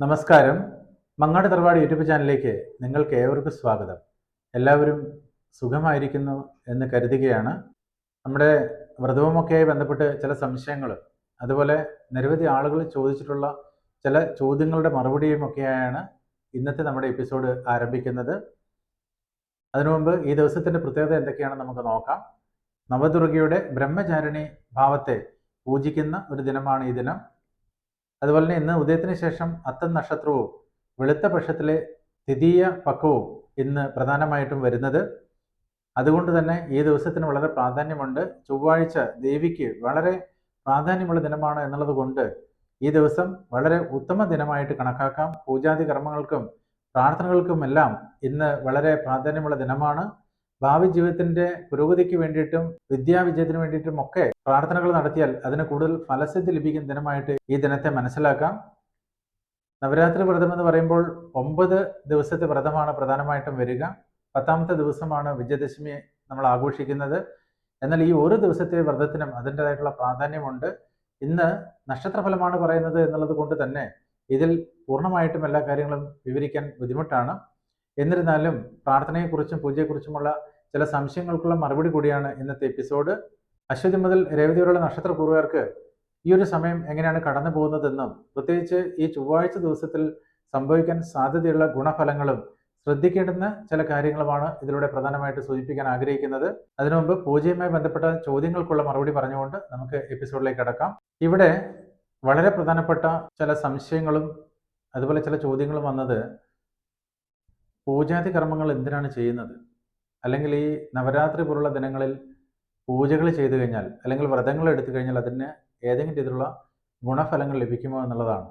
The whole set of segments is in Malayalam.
നമസ്കാരം. മങ്ങാട് തറവാട് യൂട്യൂബ് ചാനലിലേക്ക് നിങ്ങൾക്ക് ഏവർക്കും സ്വാഗതം. എല്ലാവരും സുഖമായിരിക്കുന്നു എന്ന് കരുതുകയാണ്. നമ്മുടെ വ്രതവുമൊക്കെയായി ബന്ധപ്പെട്ട് ചില സംശയങ്ങൾ അതുപോലെ നിരവധി ആളുകൾ ചോദിച്ചിട്ടുള്ള ചില ചോദ്യങ്ങളുടെ മറുപടിയും ഒക്കെയാണ് ഇന്നത്തെ നമ്മുടെ എപ്പിസോഡ് ആരംഭിക്കുന്നത്. അതിനു മുമ്പ് ഈ ദിവസത്തിന്റെ പ്രത്യേകത എന്തൊക്കെയാണെന്ന് നമുക്ക് നോക്കാം. നവദുർഗയുടെ ബ്രഹ്മചാരിണി ഭാവത്തെ പൂജിക്കുന്ന ഒരു ദിനമാണ് ഈ ദിനം. അതുപോലെ തന്നെ ഇന്ന് ഉദയത്തിന് ശേഷം അത്തം നക്ഷത്രവും വെളുത്ത പക്ഷത്തിലെ ദ്വിതീയ പക്കവും ഇന്ന് പ്രധാനമായിട്ടും വരുന്നത്. അതുകൊണ്ട് തന്നെ ഈ ദിവസത്തിന് വളരെ പ്രാധാന്യമുണ്ട്. ചൊവ്വാഴ്ച ദേവിക്ക് വളരെ പ്രാധാന്യമുള്ള ദിനമാണ് എന്നുള്ളത് കൊണ്ട് ഈ ദിവസം വളരെ ഉത്തമ ദിനമായിട്ട് കണക്കാക്കാം. പൂജാതി കർമ്മങ്ങൾക്കും പ്രാർത്ഥനകൾക്കുമെല്ലാം ഇന്ന് വളരെ പ്രാധാന്യമുള്ള ദിനമാണ്. ഭാവി ജീവിതത്തിന്റെ പുരോഗതിക്ക് വേണ്ടിയിട്ടും വിദ്യാവിജയത്തിന് വേണ്ടിയിട്ടും ഒക്കെ പ്രാർത്ഥനകൾ നടത്തിയാൽ അതിന് കൂടുതൽ ഫലസിദ്ധി ലഭിക്കുന്ന ദിനമായിട്ട് ഈ ദിനത്തെ മനസ്സിലാക്കാം. നവരാത്രി വ്രതം എന്ന് പറയുമ്പോൾ ഒമ്പത് ദിവസത്തെ വ്രതമാണ് പ്രധാനമായിട്ടും വരിക. പത്താമത്തെ ദിവസമാണ് വിജയദശമി നമ്മൾ ആഘോഷിക്കുന്നത്. എന്നാൽ ഈ ഒരു ദിവസത്തെ വ്രതത്തിനും അതിന്റെതായിട്ടുള്ള പ്രാധാന്യമുണ്ട്. ഇന്ന് നക്ഷത്രഫലമാണ് പറയുന്നത് എന്നുള്ളത് കൊണ്ട് തന്നെ ഇതിൽ പൂർണമായിട്ടും എല്ലാ കാര്യങ്ങളും വിവരിക്കാൻ ബുദ്ധിമുട്ടാണ്. എന്നിരുന്നാലും പ്രാർത്ഥനയെക്കുറിച്ചും പൂജയെക്കുറിച്ചുമുള്ള ചില സംശയങ്ങൾക്കുള്ള മറുപടി കൂടിയാണ് ഇന്നത്തെ എപ്പിസോഡ്. അശ്വതി മുതൽ രേവതി വരെയുള്ള നക്ഷത്രപൂർവർക്ക് ഈ ഒരു സമയം എങ്ങനെയാണ് കടന്നു പോകുന്നതെന്നും പ്രത്യേകിച്ച് ഈ ചൊവ്വാഴ്ച ദിവസത്തിൽ സംഭവിക്കാൻ സാധ്യതയുള്ള ഗുണഫലങ്ങളും ശ്രദ്ധിക്കേണ്ടുന്ന ചില കാര്യങ്ങളുമാണ് ഇതിലൂടെ പ്രധാനമായിട്ട് സൂചിപ്പിക്കാൻ ആഗ്രഹിക്കുന്നത്. അതിനു മുമ്പ് പൂജയുമായി ബന്ധപ്പെട്ട ചോദ്യങ്ങൾക്കുള്ള മറുപടി പറഞ്ഞുകൊണ്ട് നമുക്ക് എപ്പിസോഡിലേക്ക് കടക്കാം. ഇവിടെ വളരെ പ്രധാനപ്പെട്ട ചില സംശയങ്ങളും അതുപോലെ ചില ചോദ്യങ്ങളും വന്നത് പൂജാതി കർമ്മങ്ങൾ എന്തിനാണ് ചെയ്യുന്നത്? അല്ലെങ്കിൽ ഈ നവരാത്രി പോലുള്ള ദിനങ്ങളിൽ പൂജകൾ ചെയ്തു കഴിഞ്ഞാൽ അല്ലെങ്കിൽ വ്രതങ്ങൾ എടുത്തു കഴിഞ്ഞാൽ അതിന് ഏതെങ്കിലും രീതിയിലുള്ള ഗുണഫലങ്ങൾ ലഭിക്കുമോ എന്നുള്ളതാണ്.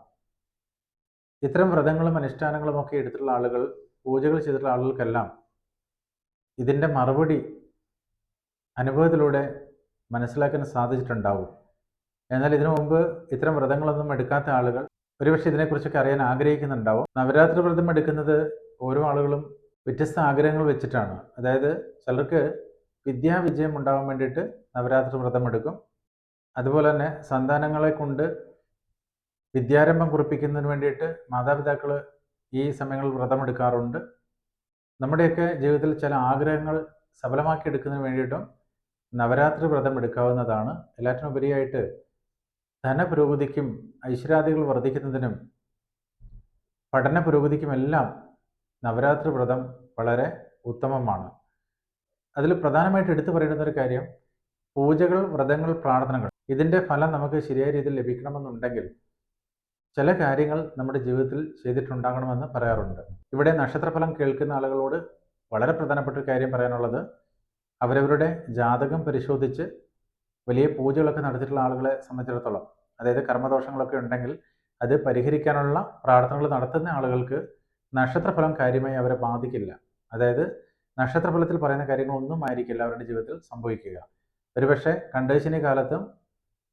ഇത്തരം വ്രതങ്ങളും അനുഷ്ഠാനങ്ങളും ഒക്കെ എടുത്തിട്ടുള്ള ആളുകൾ പൂജകൾ ചെയ്തിട്ടുള്ള ആളുകൾക്കെല്ലാം ഇതിന്റെ മറുപടി അനുഭവത്തിലൂടെ മനസ്സിലാക്കാൻ സാധിച്ചിട്ടുണ്ടാവും. എന്നാൽ ഇതിനു മുമ്പ് ഇത്തരം വ്രതങ്ങളൊന്നും എടുക്കാത്ത ആളുകൾ ഒരുപക്ഷെ ഇതിനെക്കുറിച്ചൊക്കെ അറിയാൻ ആഗ്രഹിക്കുന്നുണ്ടാവും. നവരാത്രി വ്രതം എടുക്കുന്നത് ഓരോ ആളുകളും വ്യത്യസ്ത ആഗ്രഹങ്ങൾ വെച്ചിട്ടാണ്. അതായത് ചിലർക്ക് വിദ്യാവിജയം ഉണ്ടാകാൻ വേണ്ടിയിട്ട് നവരാത്രി വ്രതം എടുക്കും. അതുപോലെ തന്നെ സന്താനങ്ങളെ കൊണ്ട് വിദ്യാരംഭം കുറിപ്പിക്കുന്നതിന് വേണ്ടിയിട്ട് മാതാപിതാക്കൾ ഈ സമയങ്ങളിൽ വ്രതം എടുക്കാറുണ്ട്. നമ്മുടെയൊക്കെ ജീവിതത്തിൽ ചില ആഗ്രഹങ്ങൾ സഫലമാക്കി എടുക്കുന്നതിന് വേണ്ടിയിട്ടും നവരാത്രി വ്രതം എടുക്കാവുന്നതാണ്. എല്ലാറ്റിനും ഉപരിയായിട്ട് ധനപുരോഗതിക്കും ഐശ്വര്യാദികൾ വർദ്ധിക്കുന്നതിനും പഠന പുരോഗതിക്കുമെല്ലാം നവരാത്രി വ്രതം വളരെ ഉത്തമമാണ്. അതിൽ പ്രധാനമായിട്ട് എടുത്തു പറയുന്ന ഒരു കാര്യം പൂജകൾ വ്രതങ്ങൾ പ്രാർത്ഥനകൾ ഇതിന്റെ ഫലം നമുക്ക് ശരിയായ രീതിയിൽ ലഭിക്കണമെന്നുണ്ടെങ്കിൽ ചില കാര്യങ്ങൾ നമ്മുടെ ജീവിതത്തിൽ ചെയ്തിട്ടുണ്ടാകണമെന്ന് പറയാറുണ്ട്. ഇവിടെ നക്ഷത്രഫലം കേൾക്കുന്ന ആളുകളോട് വളരെ പ്രധാനപ്പെട്ട ഒരു കാര്യം പറയാനുള്ളത് അവരവരുടെ ജാതകം പരിശോധിച്ച് വലിയ പൂജകളൊക്കെ നടത്തിയിട്ടുള്ള ആളുകളെ സംബന്ധിച്ചിടത്തോളം അതായത് കർമ്മദോഷങ്ങളൊക്കെ ഉണ്ടെങ്കിൽ അത് പരിഹരിക്കാനുള്ള പ്രാർത്ഥനകൾ നടത്തുന്ന ആളുകൾക്ക് നക്ഷത്രഫലം കാര്യമായി അവരെ ബാധിക്കില്ല. അതായത് നക്ഷത്രഫലത്തിൽ പറയുന്ന കാര്യങ്ങളൊന്നും ആയിരിക്കില്ല അവരുടെ ജീവിതത്തിൽ സംഭവിക്കുക. ഒരുപക്ഷെ കണ്ടേശിനി കാലത്തും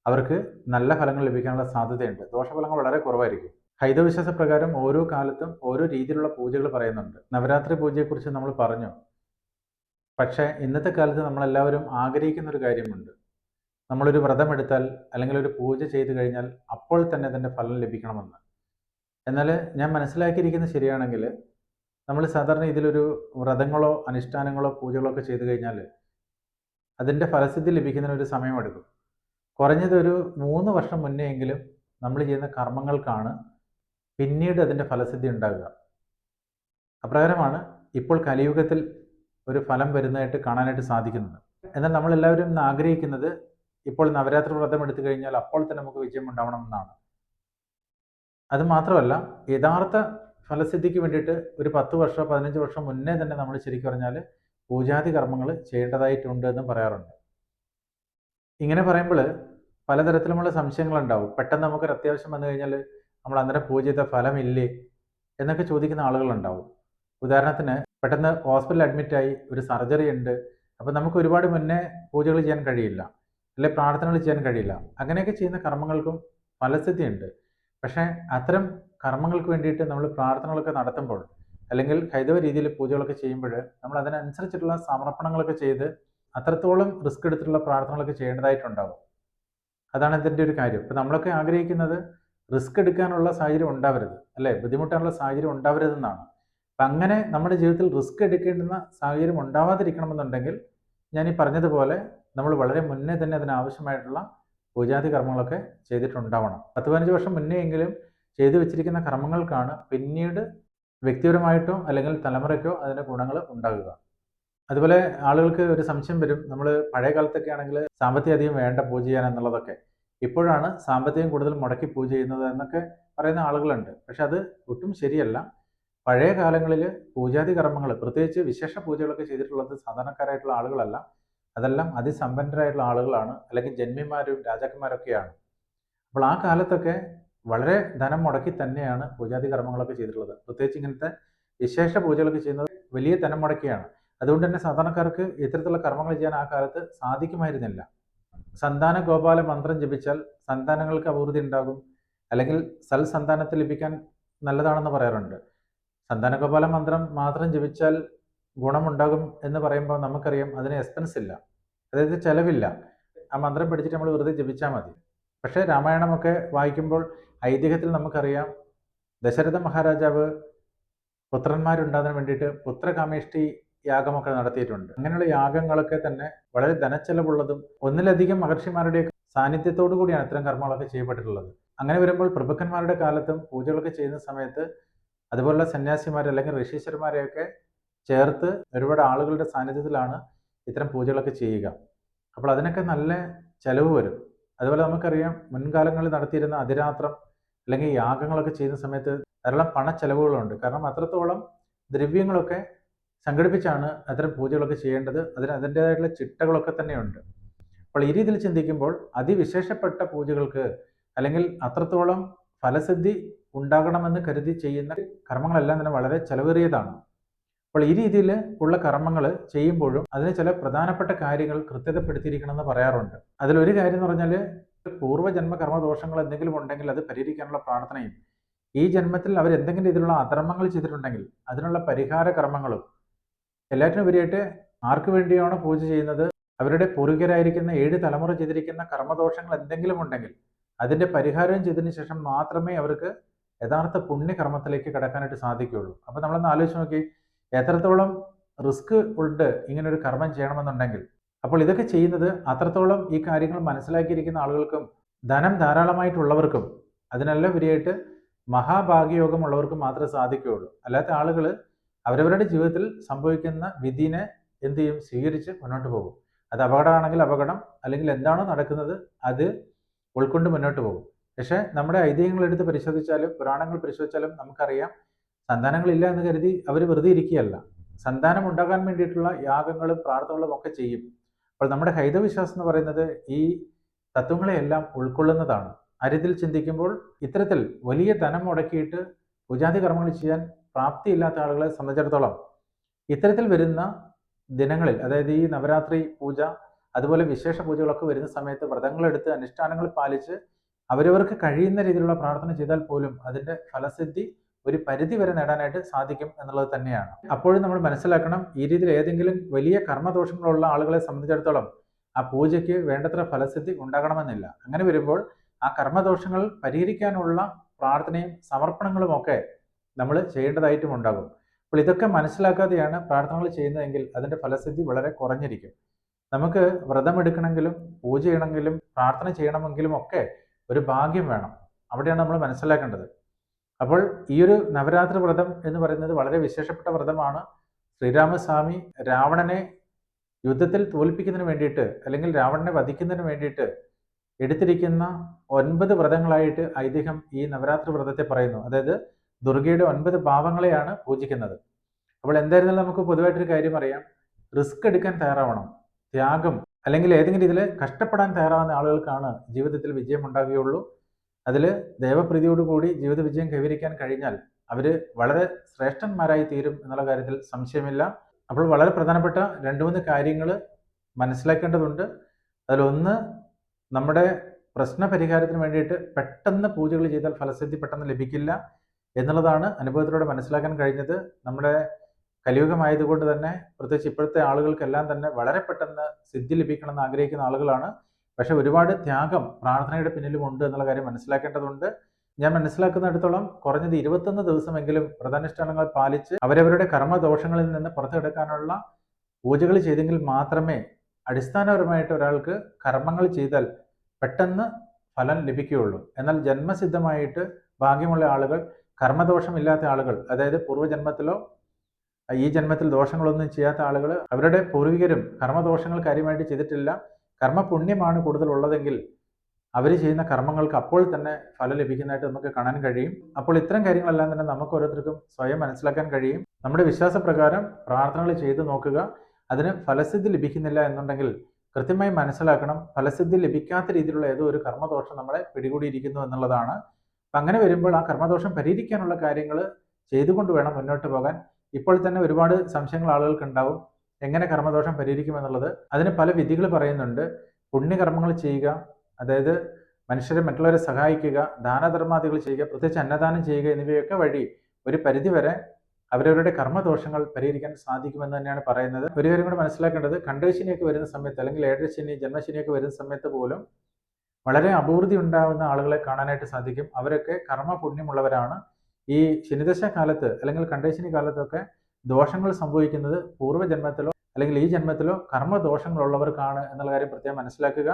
അവർക്ക് നല്ല ഫലങ്ങൾ ലഭിക്കാനുള്ള സാധ്യതയുണ്ട്. ദോഷഫലങ്ങൾ വളരെ കുറവായിരിക്കും. ഹൈതവിശ്വാസ പ്രകാരം ഓരോ കാലത്തും ഓരോ രീതിയിലുള്ള പൂജകൾ പറയുന്നുണ്ട്. നവരാത്രി പൂജയെക്കുറിച്ച് നമ്മൾ പറഞ്ഞു. പക്ഷേ ഇന്നത്തെ കാലത്ത് നമ്മളെല്ലാവരും ആഗ്രഹിക്കുന്ന ഒരു കാര്യമുണ്ട്. നമ്മളൊരു വ്രതമെടുത്താൽ അല്ലെങ്കിൽ ഒരു പൂജ ചെയ്തു കഴിഞ്ഞാൽ അപ്പോൾ തന്നെ അതിന്റെ ഫലം ലഭിക്കണമെന്ന്. എന്നാൽ ഞാൻ മനസ്സിലാക്കിയിരിക്കുന്നത് ശരിയാണെങ്കിൽ നമ്മൾ സാധാരണ ഇതിലൊരു വ്രതങ്ങളോ അനുഷ്ഠാനങ്ങളോ പൂജകളോ ഒക്കെ ചെയ്തു കഴിഞ്ഞാൽ അതിന്റെ ഫലസിദ്ധി ലഭിക്കുന്നതിന് ഒരു സമയമെടുക്കും കുറഞ്ഞത് ഒരു മൂന്ന് വർഷം മുന്നേ എങ്കിലും നമ്മൾ ചെയ്യുന്ന കർമ്മങ്ങൾക്കാണ് പിന്നീട് അതിന്റെ ഫലസിദ്ധി ഉണ്ടാകുക. അപ്രകാരമാണ് ഇപ്പോൾ കലിയുഗത്തിൽ ഒരു ഫലം വരുന്നതായിട്ട് കാണാനായിട്ട് സാധിക്കുന്നത്. എന്നാൽ നമ്മളെല്ലാവരും ആഗ്രഹിക്കുന്നത് ഇപ്പോൾ നവരാത്രി വ്രതം എടുത്തു കഴിഞ്ഞാൽ അപ്പോൾ തന്നെ നമുക്ക് വിജയം ഉണ്ടാവണമെന്നാണ് അത് മാത്രമല്ല യഥാർത്ഥ ഫലസിദ്ധിക്ക് വേണ്ടിയിട്ട് ഒരു പത്ത് വർഷം പതിനഞ്ച് വർഷം മുന്നേ തന്നെ നമ്മൾ ശരിക്കും പറഞ്ഞാൽ പൂജാതി കർമ്മങ്ങൾ ചെയ്യേണ്ടതായിട്ടുണ്ട് എന്നും പറയാറുണ്ട്. ഇങ്ങനെ പറയുമ്പോൾ പലതരത്തിലുമുള്ള സംശയങ്ങളുണ്ടാവും. പെട്ടെന്ന് നമുക്കൊരു അത്യാവശ്യം വന്നു കഴിഞ്ഞാൽ നമ്മൾ അന്നേരം പൂജ ചെയ്ത ഫലമില്ലേ എന്നൊക്കെ ചോദിക്കുന്ന ആളുകളുണ്ടാവും. ഉദാഹരണത്തിന് പെട്ടെന്ന് ഹോസ്പിറ്റലിൽ അഡ്മിറ്റായി ഒരു സർജറി ഉണ്ട് അപ്പോൾ നമുക്ക് ഒരുപാട് മുന്നേ പൂജകൾ ചെയ്യാൻ കഴിയില്ല അല്ലെ പ്രാർത്ഥനകൾ ചെയ്യാൻ കഴിയില്ല അങ്ങനെയൊക്കെ ചെയ്യുന്ന കർമ്മങ്ങൾക്കും ഫലസിദ്ധിയുണ്ട്. പക്ഷേ അത്തരം കർമ്മങ്ങൾക്ക് വേണ്ടിയിട്ട് നമ്മൾ പ്രാർത്ഥനകളൊക്കെ നടത്തുമ്പോൾ അല്ലെങ്കിൽ ഹൈദവ രീതിയിൽ പൂജകളൊക്കെ ചെയ്യുമ്പോൾ നമ്മൾ അതിനനുസരിച്ചിട്ടുള്ള സമർപ്പണങ്ങളൊക്കെ ചെയ്ത് അത്രത്തോളം റിസ്ക് എടുത്തിട്ടുള്ള പ്രാർത്ഥനകളൊക്കെ ചെയ്യേണ്ടതായിട്ടുണ്ടാവും. അതാണ് ഇതിന്റെ ഒരു കാര്യം. ഇപ്പം നമ്മളൊക്കെ ആഗ്രഹിക്കുന്നത് റിസ്ക് എടുക്കാനുള്ള സാഹചര്യം ഉണ്ടാവരുത് അല്ലേ? ബുദ്ധിമുട്ടാനുള്ള സാഹചര്യം ഉണ്ടാവരുതെന്നാണ്. അപ്പം അങ്ങനെ നമ്മുടെ ജീവിതത്തിൽ റിസ്ക് എടുക്കേണ്ടുന്ന സാഹചര്യം ഉണ്ടാവാതിരിക്കണമെന്നുണ്ടെങ്കിൽ ഞാൻ ഈ പറഞ്ഞതുപോലെ നമ്മൾ വളരെ മുന്നേ തന്നെ അതിനാവശ്യമായിട്ടുള്ള പൂജാതി കർമ്മങ്ങളൊക്കെ ചെയ്തിട്ടുണ്ടാവണം. പത്ത് പതിനഞ്ച് വർഷം മുന്നേ എങ്കിലും ചെയ്തു വെച്ചിരിക്കുന്ന കർമ്മങ്ങൾക്കാണ് പിന്നീട് വ്യക്തിപരമായിട്ടോ അല്ലെങ്കിൽ തലമുറയ്ക്കോ അതിന്റെ ഗുണങ്ങൾ ഉണ്ടാകുക. അതുപോലെ ആളുകൾക്ക് ഒരു സംശയം വരും. നമ്മൾ പഴയ കാലത്തൊക്കെ ആണെങ്കിൽ സാമ്പത്തികം അധികം വേണ്ട പൂജ ചെയ്യാൻ എന്നുള്ളതൊക്കെ. ഇപ്പോഴാണ് സാമ്പത്തികം കൂടുതൽ മുടക്കി പൂജ ചെയ്യുന്നത് എന്നൊക്കെ പറയുന്ന ആളുകളുണ്ട്. പക്ഷെ അത് ഒട്ടും ശരിയല്ല. പഴയ കാലങ്ങളിൽ പൂജാതി കർമ്മങ്ങൾ പ്രത്യേകിച്ച് വിശേഷ പൂജകളൊക്കെ ചെയ്തിട്ടുള്ളത് സാധാരണക്കാരായിട്ടുള്ള ആളുകളല്ല. അതെല്ലാം അതിസമ്പന്നരായിട്ടുള്ള ആളുകളാണ് അല്ലെങ്കിൽ ജന്മിമാരും രാജാക്കന്മാരൊക്കെയാണ്. അപ്പോൾ ആ കാലത്തൊക്കെ വളരെ ധനം മുടക്കി തന്നെയാണ് പൂജാതി കർമ്മങ്ങളൊക്കെ ചെയ്തിട്ടുള്ളത്. പ്രത്യേകിച്ച് ഇങ്ങനത്തെ വിശേഷ പൂജകളൊക്കെ ചെയ്യുന്നത് വലിയ ധനം മുടക്കിയാണ്. അതുകൊണ്ട് തന്നെ സാധാരണക്കാർക്ക് ഇത്തരത്തിലുള്ള കർമ്മങ്ങൾ ചെയ്യാൻ ആ കാലത്ത് സാധിക്കുമായിരുന്നില്ല. സന്താന ഗോപാല മന്ത്രം ജപിച്ചാൽ സന്താനങ്ങൾക്ക് അഭിവൃദ്ധി ഉണ്ടാകും അല്ലെങ്കിൽ സൽസന്താനത്തെ ലഭിക്കാൻ നല്ലതാണെന്ന് പറയാറുണ്ട്. സന്താന ഗോപാല മന്ത്രം മാത്രം ജപിച്ചാൽ ഗുണമുണ്ടാകും എന്ന് പറയുമ്പോൾ നമുക്കറിയാം അതിന് എക്സ്പെൻസ് ഇല്ല. അതായത് ചിലവില്ല. ആ മന്ത്രം പഠിച്ചിട്ട് നമ്മൾ വെറുതെ ജപിച്ചാൽ മതി. പക്ഷേ രാമായണമൊക്കെ വായിക്കുമ്പോൾ ഐതിഹ്യത്തിൽ നമുക്കറിയാം ദശരഥ മഹാരാജാവ് പുത്രന്മാരുണ്ടാകാൻ വേണ്ടിയിട്ട് പുത്രകാമേഷ്ടി യാഗമൊക്കെ നടത്തിയിട്ടുണ്ട്. അങ്ങനെയുള്ള യാഗങ്ങളൊക്കെ തന്നെ വളരെ ധനച്ചെലവുള്ളതും ഒന്നിലധികം മഹർഷിമാരുടെ സാന്നിധ്യത്തോടു കൂടിയാണ് ഇത്തരം കർമ്മങ്ങളൊക്കെ ചെയ്യപ്പെട്ടിട്ടുള്ളത്. അങ്ങനെ വരുമ്പോൾ പ്രഭുക്കന്മാരുടെ കാലത്തും പൂജകളൊക്കെ ചെയ്യുന്ന സമയത്ത് അതുപോലുള്ള സന്യാസിമാർ അല്ലെങ്കിൽ ഋഷീശ്വരന്മാരെയൊക്കെ ചേർത്ത് ഒരുപാട് ആളുകളുടെ സാന്നിധ്യത്തിലാണ് ഇത്തരം പൂജകളൊക്കെ ചെയ്യുക. അപ്പോൾ അതിനൊക്കെ നല്ല ചെലവ് വരും. അതുപോലെ നമുക്കറിയാം മുൻകാലങ്ങളിൽ നടത്തിയിരുന്ന അതിരാത്രം അല്ലെങ്കിൽ യാഗങ്ങളൊക്കെ ചെയ്യുന്ന സമയത്ത് ധാരാളം പണച്ചെലവുകളുണ്ട്. കാരണം അത്രത്തോളം ദ്രവ്യങ്ങളൊക്കെ സംഘടിപ്പിച്ചാണ് അത്തരം പൂജകളൊക്കെ ചെയ്യേണ്ടത്. അതിന് അതിന്റേതായിട്ടുള്ള ചിട്ടകളൊക്കെ തന്നെയുണ്ട്. അപ്പോൾ ഈ രീതിയിൽ ചിന്തിക്കുമ്പോൾ അതിവിശേഷപ്പെട്ട പൂജകൾക്ക് അല്ലെങ്കിൽ അത്രത്തോളം ഫലസിദ്ധി ഉണ്ടാകണമെന്ന് കരുതി ചെയ്യുന്ന കർമ്മങ്ങളെല്ലാം തന്നെ വളരെ ചെലവേറിയതാണ്. അപ്പോൾ ഈ രീതിയിൽ ഉള്ള കർമ്മങ്ങൾ ചെയ്യുമ്പോഴും അതിന് ചില പ്രധാനപ്പെട്ട കാര്യങ്ങൾ കൃത്യതപ്പെടുത്തിയിരിക്കണം എന്ന് പറയാറുണ്ട് അതിലൊരു കാര്യം എന്ന് പറഞ്ഞാൽ പൂർവജന്മ കർമ്മദോഷങ്ങൾ എന്തെങ്കിലും ഉണ്ടെങ്കിൽ അത് പരിഹരിക്കാനുള്ള പ്രാർത്ഥനയും ഈ ജന്മത്തിൽ അവർ എന്തെങ്കിലും ഇതിലുള്ള അധർമ്മങ്ങൾ ചെയ്തിട്ടുണ്ടെങ്കിൽ അതിനുള്ള പരിഹാര കർമ്മങ്ങളും എല്ലാറ്റിനും ഉപരിയായിട്ട് ആർക്ക് വേണ്ടിയാണോ പൂജ ചെയ്യുന്നത് അവരുടെ പൂർവികരായിരിക്കുന്ന ഏഴ് തലമുറ ചെയ്തിരിക്കുന്ന കർമ്മദോഷങ്ങൾ എന്തെങ്കിലും ഉണ്ടെങ്കിൽ അതിന്റെ പരിഹാരം ചെയ്തതിന് ശേഷം മാത്രമേ അവർക്ക് യഥാർത്ഥ പുണ്യകർമ്മത്തിലേക്ക് കടക്കാനായിട്ട് സാധിക്കുകയുള്ളൂ. അപ്പോൾ നമ്മളൊന്ന് ആലോചിച്ച് നോക്കി എത്രത്തോളം റിസ്ക് ഉണ്ട് ഇങ്ങനെ ഒരു കർമ്മം ചെയ്യണമെന്നുണ്ടെങ്കിൽ. അപ്പോൾ ഇതൊക്കെ ചെയ്യുന്നത് അത്രത്തോളം ഈ കാര്യങ്ങൾ മനസ്സിലാക്കിയിരിക്കുന്ന ആളുകൾക്കും ധനം ധാരാളമായിട്ടുള്ളവർക്കും അതിനെല്ലാം ഉപരിയായിട്ട് മഹാഭാഗ്യയോഗമുള്ളവർക്കും മാത്രമേ സാധിക്കുകയുള്ളൂ. അല്ലാത്ത ആളുകൾ അവരവരുടെ ജീവിതത്തിൽ സംഭവിക്കുന്ന വിധിനെ എന്ത് ചെയ്യും? സ്വീകരിച്ച് മുന്നോട്ട് പോകും. അത് അപകടമാണെങ്കിൽ അപകടം അല്ലെങ്കിൽ എന്താണോ നടക്കുന്നത് അത് ഉൾക്കൊണ്ട് മുന്നോട്ട് പോകും. പക്ഷേ നമ്മുടെ ഐതിഹ്യങ്ങൾ എടുത്ത് പരിശോധിച്ചാലും പുരാണങ്ങൾ പരിശോധിച്ചാലും നമുക്കറിയാം സന്താനങ്ങളില്ല എന്ന് കരുതി അവർ വെറുതെ ഇരിക്കുകയല്ല. സന്താനം ഉണ്ടാകാൻ വേണ്ടിയിട്ടുള്ള യാഗങ്ങളും പ്രാർത്ഥനകളും ഒക്കെ ചെയ്യും. അപ്പോൾ നമ്മുടെ ഹൈതവിശ്വാസം എന്ന് പറയുന്നത് ഈ തത്വങ്ങളെയെല്ലാം ഉൾക്കൊള്ളുന്നതാണ്. അരിതിൽ ചിന്തിക്കുമ്പോൾ ഇത്തരത്തിൽ വലിയ ധനം മുടക്കിയിട്ട് പൂജാതി കർമ്മങ്ങൾ ചെയ്യാൻ പ്രാപ്തിയില്ലാത്ത ആളുകളെ സംബന്ധിച്ചിടത്തോളം ഇത്തരത്തിൽ വരുന്ന ദിനങ്ങളിൽ അതായത് ഈ നവരാത്രി പൂജ അതുപോലെ വിശേഷ പൂജകളൊക്കെ വരുന്ന സമയത്ത് വ്രതങ്ങളെടുത്ത് അനുഷ്ഠാനങ്ങൾ പാലിച്ച് അവരവർക്ക് കഴിയുന്ന രീതിയിലുള്ള പ്രാർത്ഥന ചെയ്താൽ പോലും അതിന്റെ ഫലസിദ്ധി ഒരു പരിധി വരെ നേടാനായിട്ട് സാധിക്കും എന്നുള്ളത് തന്നെയാണ്. അപ്പോഴും നമ്മൾ മനസ്സിലാക്കണം ഈ രീതിയിൽ ഏതെങ്കിലും വലിയ കർമ്മദോഷങ്ങളുള്ള ആളുകളെ സംബന്ധിച്ചിടത്തോളം ആ പൂജയ്ക്ക് വേണ്ടത്ര ഫലസിദ്ധി ഉണ്ടാകണമെന്നില്ല. അങ്ങനെ വരുമ്പോൾ ആ കർമ്മദോഷങ്ങൾ പരിഹരിക്കാനുള്ള പ്രാർത്ഥനയും സമർപ്പണങ്ങളും ഒക്കെ നമ്മൾ ചെയ്യേണ്ടതായിട്ടും ഉണ്ടാകും. അപ്പോൾ ഇതൊക്കെ മനസ്സിലാക്കാതെയാണ് പ്രാർത്ഥനകൾ ചെയ്യുന്നതെങ്കിൽ അതിന്റെ ഫലസിദ്ധി വളരെ കുറഞ്ഞിരിക്കും. നമുക്ക് വ്രതം എടുക്കണമെങ്കിലും പൂജ ചെയ്യണമെങ്കിലും പ്രാർത്ഥന ചെയ്യണമെങ്കിലും ഒക്കെ ഒരു ഭാഗ്യം വേണം. അവിടെയാണ് നമ്മൾ മനസ്സിലാക്കേണ്ടത്. അപ്പോൾ ഈ ഒരു നവരാത്രി വ്രതം എന്ന് പറയുന്നത് വളരെ വിശേഷപ്പെട്ട വ്രതമാണ്. ശ്രീരാമസ്വാമി രാവണനെ യുദ്ധത്തിൽ തോൽപ്പിക്കുന്നതിന് വേണ്ടിയിട്ട് അല്ലെങ്കിൽ രാവണനെ വധിക്കുന്നതിന് വേണ്ടിയിട്ട് എടുത്തിരിക്കുന്ന ഒൻപത് വ്രതങ്ങളായിട്ട് ഐതിഹ്യം ഈ നവരാത്രി വ്രതത്തെ പറയുന്നു. അതായത് ദുർഗയുടെ ഒൻപത് പാവങ്ങളെയാണ് പൂജിക്കുന്നത്. അപ്പോൾ എന്തായിരുന്നാലും നമുക്ക് പൊതുവായിട്ടൊരു കാര്യം അറിയാം. റിസ്ക് എടുക്കാൻ തയ്യാറാവണം. ത്യാഗം അല്ലെങ്കിൽ ഏതെങ്കിലും രീതിയിൽ കഷ്ടപ്പെടാൻ തയ്യാറാവുന്ന ആളുകൾക്കാണ് ജീവിതത്തിൽ വിജയം ഉണ്ടാകുകയുള്ളൂ അതിൽ ദൈവപ്രീതിയോടുകൂടി ജീവിത വിജയം കൈവരിക്കാൻ കഴിഞ്ഞാൽ അവർ വളരെ ശ്രേഷ്ഠന്മാരായി തീരും എന്നുള്ള കാര്യത്തിൽ സംശയമില്ല. അപ്പോൾ വളരെ പ്രധാനപ്പെട്ട രണ്ട് മൂന്ന് കാര്യങ്ങൾ മനസ്സിലാക്കേണ്ടതുണ്ട്. അതിലൊന്ന് നമ്മുടെ പ്രശ്ന പരിഹാരത്തിന് വേണ്ടിയിട്ട് പെട്ടെന്ന് പൂജകൾ ചെയ്താൽ ഫലസിദ്ധി പെട്ടെന്ന് ലഭിക്കില്ല എന്നുള്ളതാണ് അനുഭവത്തിലൂടെ മനസ്സിലാക്കാൻ കഴിഞ്ഞത്. നമ്മുടെ കലിയുഗമായതുകൊണ്ട് തന്നെ പ്രത്യേകിച്ച് ഇപ്പോഴത്തെ ആളുകൾക്കെല്ലാം തന്നെ വളരെ പെട്ടെന്ന് സിദ്ധി ലഭിക്കണമെന്ന് ആഗ്രഹിക്കുന്ന ആളുകളാണ്. പക്ഷെ ഒരുപാട് ത്യാഗം പ്രാർത്ഥനയുടെ പിന്നിലും ഉണ്ട് എന്നുള്ള കാര്യം മനസ്സിലാക്കേണ്ടതുണ്ട്. ഞാൻ മനസ്സിലാക്കുന്നിടത്തോളം കുറഞ്ഞത് ഇരുപത്തൊന്ന് ദിവസമെങ്കിലും വ്രതാനുഷ്ഠാനങ്ങൾ പാലിച്ച് അവരവരുടെ കർമ്മദോഷങ്ങളിൽ നിന്ന് പുറത്തെടുക്കാനുള്ള പൂജകൾ ചെയ്തെങ്കിൽ മാത്രമേ അടിസ്ഥാനപരമായിട്ട് ഒരാൾക്ക് കർമ്മങ്ങൾ ചെയ്താൽ പെട്ടെന്ന് ഫലം ലഭിക്കുകയുള്ളൂ. എന്നാൽ ജന്മസിദ്ധമായിട്ട് ഭാഗ്യമുള്ള ആളുകൾ കർമ്മദോഷമില്ലാത്ത ആളുകൾ അതായത് പൂർവജന്മത്തിലോ ഈ ജന്മത്തിൽ ദോഷങ്ങളൊന്നും ചെയ്യാത്ത ആളുകൾ അവരുടെ പൂർവികരും കർമ്മദോഷങ്ങൾ കാര്യമായിട്ട് ചെയ്തിട്ടില്ല. കർമ്മപുണ്യമാണ് കൂടുതൽ ഉള്ളതെങ്കിൽ അവർ ചെയ്യുന്ന കർമ്മങ്ങൾക്ക് അപ്പോൾ തന്നെ ഫലം ലഭിക്കുന്നതായിട്ട് നമുക്ക് കാണാൻ കഴിയും. അപ്പോൾ ഇത്തരം കാര്യങ്ങളെല്ലാം തന്നെ നമുക്ക് ഓരോരുത്തർക്കും സ്വയം മനസ്സിലാക്കാൻ കഴിയും. നമ്മുടെ വിശ്വാസപ്രകാരം പ്രാർത്ഥനകൾ ചെയ്തു നോക്കുക. അതിന് ഫലസിദ്ധി ലഭിക്കുന്നില്ല എന്നുണ്ടെങ്കിൽ കൃത്യമായി മനസ്സിലാക്കണം. ഫലസിദ്ധി ലഭിക്കാത്ത രീതിയിലുള്ള ഏതോ ഒരു കർമ്മദോഷം നമ്മളെ പിടികൂടിയിരിക്കുന്നു എന്നുള്ളതാണ്. അപ്പം അങ്ങനെ വരുമ്പോൾ ആ കർമ്മദോഷം പരിഹരിക്കാനുള്ള കാര്യങ്ങൾ ചെയ്തുകൊണ്ട് വേണം മുന്നോട്ട് പോകാൻ. ഇപ്പോൾ തന്നെ ഒരുപാട് സംശയങ്ങൾ ആളുകൾക്ക് ഉണ്ടാവും. എങ്ങനെ കർമ്മദോഷം പരിഹരിക്കുമെന്നുള്ളത് അതിന് പല വിധികൾ പറയുന്നുണ്ട്. പുണ്യകർമ്മങ്ങൾ ചെയ്യുക അതായത് മനുഷ്യരെ മറ്റുള്ളവരെ സഹായിക്കുക ദാനധർമാദികൾ ചെയ്യുക പ്രത്യേകിച്ച് അന്നദാനം ചെയ്യുക എന്നിവയൊക്കെ വഴി ഒരു പരിധിവരെ അവരവരുടെ കർമ്മദോഷങ്ങൾ പരിഹരിക്കാൻ സാധിക്കുമെന്ന് തന്നെയാണ് പറയുന്നത്. ഒരു കാര്യം കൂടെ മനസ്സിലാക്കേണ്ടത് കണ്ടശനിയൊക്കെ വരുന്ന സമയത്ത് അല്ലെങ്കിൽ ഏഴരശനി ജന്മശനിയൊക്കെ വരുന്ന സമയത്ത് പോലും വളരെ അപൂർതി ഉണ്ടാകുന്ന ആളുകളെ കാണാനായിട്ട് സാധിക്കും. അവരൊക്കെ കർമ്മ പുണ്യമുള്ളവരാണ് ഈ ശനിദശ കാലത്ത് അല്ലെങ്കിൽ കണ്ടശനി കാലത്തൊക്കെ ദോഷങ്ങൾ സംഭവിക്കുന്നത് പൂർവജന്മത്തിലോ അല്ലെങ്കിൽ ഈ ജന്മത്തിലോ കർമ്മദോഷങ്ങളുള്ളവർക്കാണ് എന്നുള്ള കാര്യം പ്രത്യേകം മനസ്സിലാക്കുക.